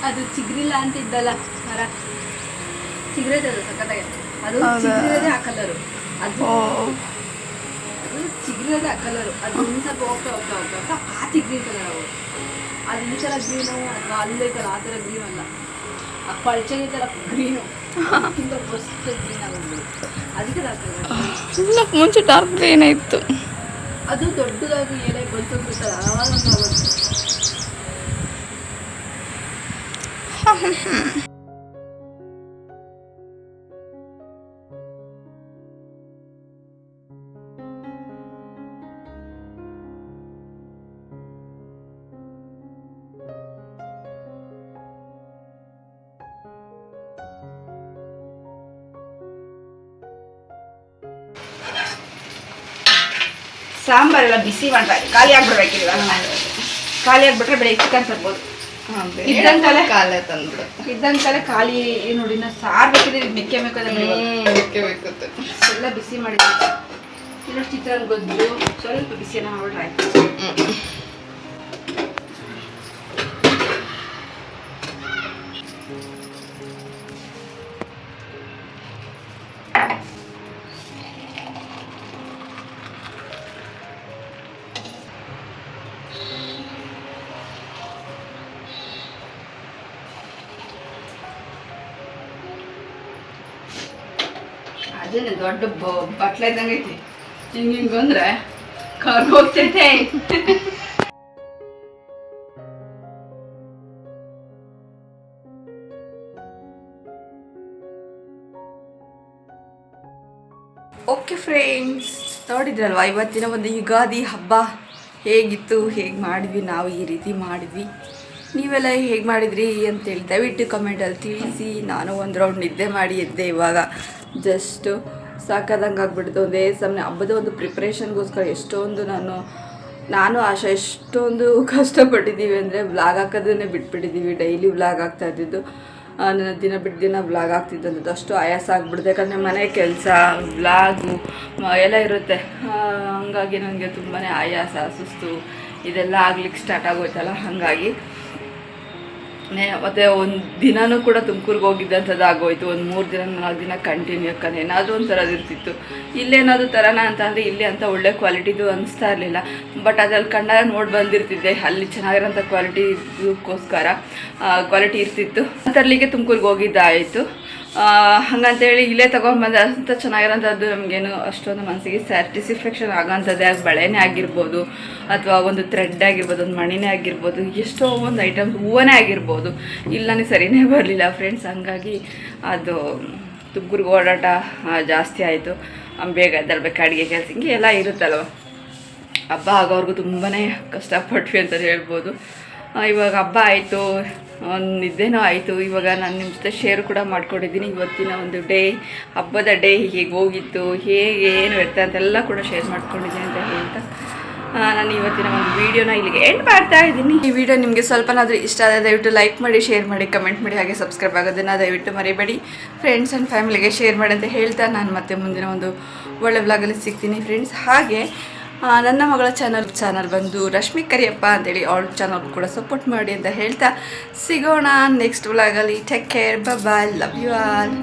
ಅದು ಚಿಗ್ರಿಲ್ಲ ಅಂತ ಇದ್ದಲ್ಲ ಮರ ಚಿಗ್ರದೆ ಅದು ಸಖತ್ತಾಗಿ ಅದು ಹೌದಾ? ಚಿಗ್ರಿರೋದೇ ಆ ಕಲರು ಅದು ಓ ಅದು ಚಿಗ್ರಿರೋದೇ ಆ ಕಲರು ಅದು ಇನ್ನು ಸ್ವಲ್ಪ ಹೋಗ್ತಾ ಹೋಗ್ತಾ ಹೋಗ್ತಾ ಹೋಗ್ತಾ ಆ ಚಿಗ್ರಿ ಕಲರ್ ಅವು ಅದು ಈ ಥರ ಗ್ರೀನು ಅಥವಾ ಅಲ್ಲೈತಲ್ಲ ಆ ಥರ ಗ್ರೀನ್ ಅಲ್ಲ ಆ ಪಳ್ಚೆಗೆ ಥರ ಗ್ರೀನು ಫಸ್ಟ್ ಗ್ರೀನ್ ಅದಕ್ಕೆ ಇಲ್ಲ ಮುಂಚೆ ಡಾರ್ಕ್ ಗ್ರೀನ್ ಇತ್ತು. ಅದು ದೊಡ್ಡದಾಗಿ ಎಲೆ ಬಂತೋಗ್ಬಿಡ್ತಲ್ಲ ಆವಾಗ ಸಾಂಬಾರೆಲ್ಲ ಬಿಸಿ ಮಾಡ್ತಾರೆ. ಖಾಲಿ ಆಗ್ಬಿಡ್ಬೇಕಿಲ್ಲ ಖಾಲಿ ಆಗ್ಬಿಟ್ರೆ ಬೆಳಿಗ್ಗೆ ಚಿಕನ್ ತರ್ಬೋದು. ಇದ್ದಂತೆಲ್ಲ ಕಾಲೇ ತಂದ್ಬಿಡುತ್ತೆ. ಇದ್ದಂತೆಲ್ಲ ಖಾಲಿ ನೋಡಿ ನಾ ಸಾರ್ ಬೇಕಿದ್ರೆ ಇದು ಮೆಕ್ಕೆ ಮೆಕ್ಕದಲ್ಲಿ ಬೇಕೇ ಬೇಕತ್ತೆ ಎಲ್ಲ ಬಿಸಿ ಮಾಡಿದ್ರೆ ಇನ್ನಷ್ಟು ಚಿತ್ರಾನ್ನ ಗೊಜ್ಜು. ಸ್ವಲ್ಪ ಬಿಸಿಯನ್ನ ಮಾಡ್ಬಿಟ್ರೆ ಆಯ್ತು. ದೊಡ್ಡ ಬಟ್ಲ ಇದ್ದಂಗೆ ಐತಿ. ಹಿಂಗೆ ಹಿಂಗ್ ಅಂದ್ರೆ ಕರ್ಗೋಗ್ತೈತೆ ಓಕೆ ಫ್ರೆಂಡ್ಸ್ ನೋಡಿದ್ರಲ್ವ, ಇವತ್ತಿನ ಒಂದು ಯುಗಾದಿ ಹಬ್ಬ? ಹೇಗಿತ್ತು, ಹೇಗೆ ಮಾಡಿದ್ವಿ, ನಾವು ಈ ರೀತಿ ಮಾಡಿದ್ವಿ. ನೀವೆಲ್ಲ ಹೇಗೆ ಮಾಡಿದ್ರಿ ಅಂತೇಳಿ ದಯವಿಟ್ಟು ಕಮೆಂಟಲ್ಲಿ ತಿಳಿಸಿ. ನಾನು ಒಂದು ರೌಂಡ್ ನಿದ್ದೆ ಮಾಡಿ ಎದ್ದೆ ಇವಾಗ. ಜಸ್ಟು ಸಾಕಾದಂಗೆ ಆಗ್ಬಿಡ್ತು. ಒಂದೇ ಸಮನೆ ಹಬ್ಬದ ಒಂದು ಪ್ರಿಪ್ರೇಷನ್ಗೋಸ್ಕರ ಎಷ್ಟೊಂದು ನಾನು ನಾನು ಆಶಾ, ಎಷ್ಟೊಂದು ಕಷ್ಟಪಟ್ಟಿದ್ದೀವಿ ಅಂದರೆ ವ್ಲಾಗ್ ಹಾಕೋದನ್ನೇ ಬಿಟ್ಬಿಟ್ಟಿದ್ದೀವಿ. ಡೈಲಿ ವ್ಲಾಗ್ ಆಗ್ತಾ ಇದ್ದಿದ್ದು. ನನ್ನ ದಿನ ಬಿಟ್ಟು ದಿನ ವ್ಲಾಗ್ ಆಗ್ತಿದ್ದಂಥದ್ದು ಅಷ್ಟು ಆಯಾಸ ಆಗ್ಬಿಡುತ್ತೆ. ಯಾಕಂದರೆ ಮನೆ ಕೆಲಸ ವ್ಲಾಗು ಎಲ್ಲ ಇರುತ್ತೆ. ಹಾಗಾಗಿ ನನಗೆ ತುಂಬಾ ಆಯಾಸ, ಸುಸ್ತು, ಇದೆಲ್ಲ ಆಗ್ಲಿಕ್ಕೆ ಸ್ಟಾರ್ಟ್ ಆಗೋಯ್ತಲ್ಲ. ಹಾಗಾಗಿ ಮತ್ತು ಒಂದು ದಿನನೂ ಕೂಡ ತುಮಕೂರಿಗೆ ಹೋಗಿದ್ದಂಥದ್ದು ಆಗೋಯ್ತು. ಒಂದು ಮೂರು ದಿನ, ನಾಲ್ಕು ದಿನ ಕಂಟಿನ್ಯೂ ಯಾಕಂದ್ರೆ ಏನಾದರೂ ಒಂದು ಥರದ್ದು ಇರ್ತಿತ್ತು. ಇಲ್ಲೇನಾದರೂ ಥರನ ಅಂತ ಅಂದರೆ ಇಲ್ಲಿ ಅಂತ ಒಳ್ಳೆ ಕ್ವಾಲಿಟಿದು ಅನಿಸ್ತಾ ಇರಲಿಲ್ಲ. ಬಟ್ ಅದ್ರಲ್ಲಿ ಕಂಡ ನೋಡಿ ಬಂದಿರ್ತಿದ್ದೆ. ಅಲ್ಲಿ ಚೆನ್ನಾಗಿರೋಂಥ ಕ್ವಾಲಿಟಿಗೋಸ್ಕರ ಕ್ವಾಲಿಟಿ ಇರ್ತಿತ್ತು. ತರಲಿಕ್ಕೆ ತುಮಕೂರಿಗೆ ಹೋಗಿದ್ದಾಯಿತು. ಹಂಗಂತೇಳಿ ಇಲ್ಲೇ ತೊಗೊಂಬಂದ ಅಂತ ಚೆನ್ನಾಗಿರೋಂಥದ್ದು ನಮಗೇನು ಅಷ್ಟೊಂದು ಮನಸ್ಸಿಗೆ ಸ್ಯಾಟಿಸ್ಫ್ಯಾಕ್ಷನ್ ಆಗೋಂಥದ್ದೇ ಆಗಿ ಬಳೆನೇ ಆಗಿರ್ಬೋದು, ಅಥವಾ ಒಂದು ಥ್ರೆಡ್ ಆಗಿರ್ಬೋದು, ಒಂದು ಮಣಿನೇ ಆಗಿರ್ಬೋದು, ಎಷ್ಟೋ ಒಂದು ಐಟಮ್ಸ್ ಹೂವನೇ ಆಗಿರ್ಬೋದು. ಇಲ್ಲನೇ ಸರಿನೇ ಬರಲಿಲ್ಲ ಫ್ರೆಂಡ್ಸ್ ಹಂಗಾಗಿ ಅದು ತುಗ್ಗುರ್ಗ ಓಡಾಟ ಜಾಸ್ತಿ ಆಯಿತು. ಬೇಗ ಎದ್ದೇಳ್ಬೇಕು, ಅಡುಗೆ ಕೆಲಸ, ಹಿಂಗೆ ಎಲ್ಲ ಇರುತ್ತಲ್ವ. ಹಬ್ಬ ಆಗೋವರೆಗೂ ತುಂಬಾ ಕಷ್ಟಪಟ್ವಿ ಅಂತ ಹೇಳ್ಬೋದು. ಇವಾಗ ಹಬ್ಬ ಆಯಿತು. ನಿದ್ದೆನೂ ಆಯಿತು. ಇವಾಗ ನಾನು ನಿಮ್ಮ ಜೊತೆ ಶೇರ್ ಕೂಡ ಮಾಡ್ಕೊಂಡಿದ್ದೀನಿ. ಇವತ್ತಿನ ಒಂದು ಡೇ ಹಬ್ಬದ ಡೇ ಹೇಗೆ ಹೋಗಿತ್ತು. ಹೇಗೆ, ಏನು ಇರುತ್ತೆ ಅಂತೆಲ್ಲ ಕೂಡ ಶೇರ್ ಮಾಡ್ಕೊಂಡಿದ್ದೀನಿ ಅಂತ ಹೇಳ್ತಾ. ನಾನು ಇವತ್ತಿನ ಒಂದು ವೀಡಿಯೋನ ಇಲ್ಲಿಗೆ ಎಂಡ್ ಮಾಡ್ತಾ ಇದ್ದೀನಿ. ಈ ವಿಡಿಯೋ ನಿಮಗೆ ಸ್ವಲ್ಪನಾದರೂ ಇಷ್ಟ ಆದರೆ ದಯವಿಟ್ಟು ಲೈಕ್ ಮಾಡಿ ಶೇರ್ ಮಾಡಿ ಕಮೆಂಟ್ ಮಾಡಿ, ಹಾಗೆ ಸಬ್ಸ್ಕ್ರೈಬ್ ಆಗೋದನ್ನು ದಯವಿಟ್ಟು ಮರಿಬೇಡಿ. ಫ್ರೆಂಡ್ಸ್ ಆ್ಯಂಡ್ ಫ್ಯಾಮಿಲಿಗೆ ಶೇರ್ ಮಾಡಿ ಅಂತ ಹೇಳ್ತಾ ನಾನು ಮತ್ತೆ ಮುಂದಿನ ಒಂದು ಒಳ್ಳೆ ವ್ಲಾಗಲ್ಲಿ ಸಿಗ್ತೀನಿ. ಫ್ರೆಂಡ್ಸ್ ಹಾಗೆ ನನ್ನ ಮಗಳ ಚಾನಲ್ ಚಾನಲ್ ಬಂದು ರಶ್ಮಿ ಕರಿಯಪ್ಪ ಅಂತೇಳಿ ಅವಳ ಚಾನಲ್ ಕೂಡ ಸಪೋರ್ಟ್ ಮಾಡಿ ಅಂತ ಹೇಳ್ತಾ ಸಿಗೋಣ ನೆಕ್ಸ್ಟ್ ವ್ಲಾಗಲ್ಲಿ take care bye love you all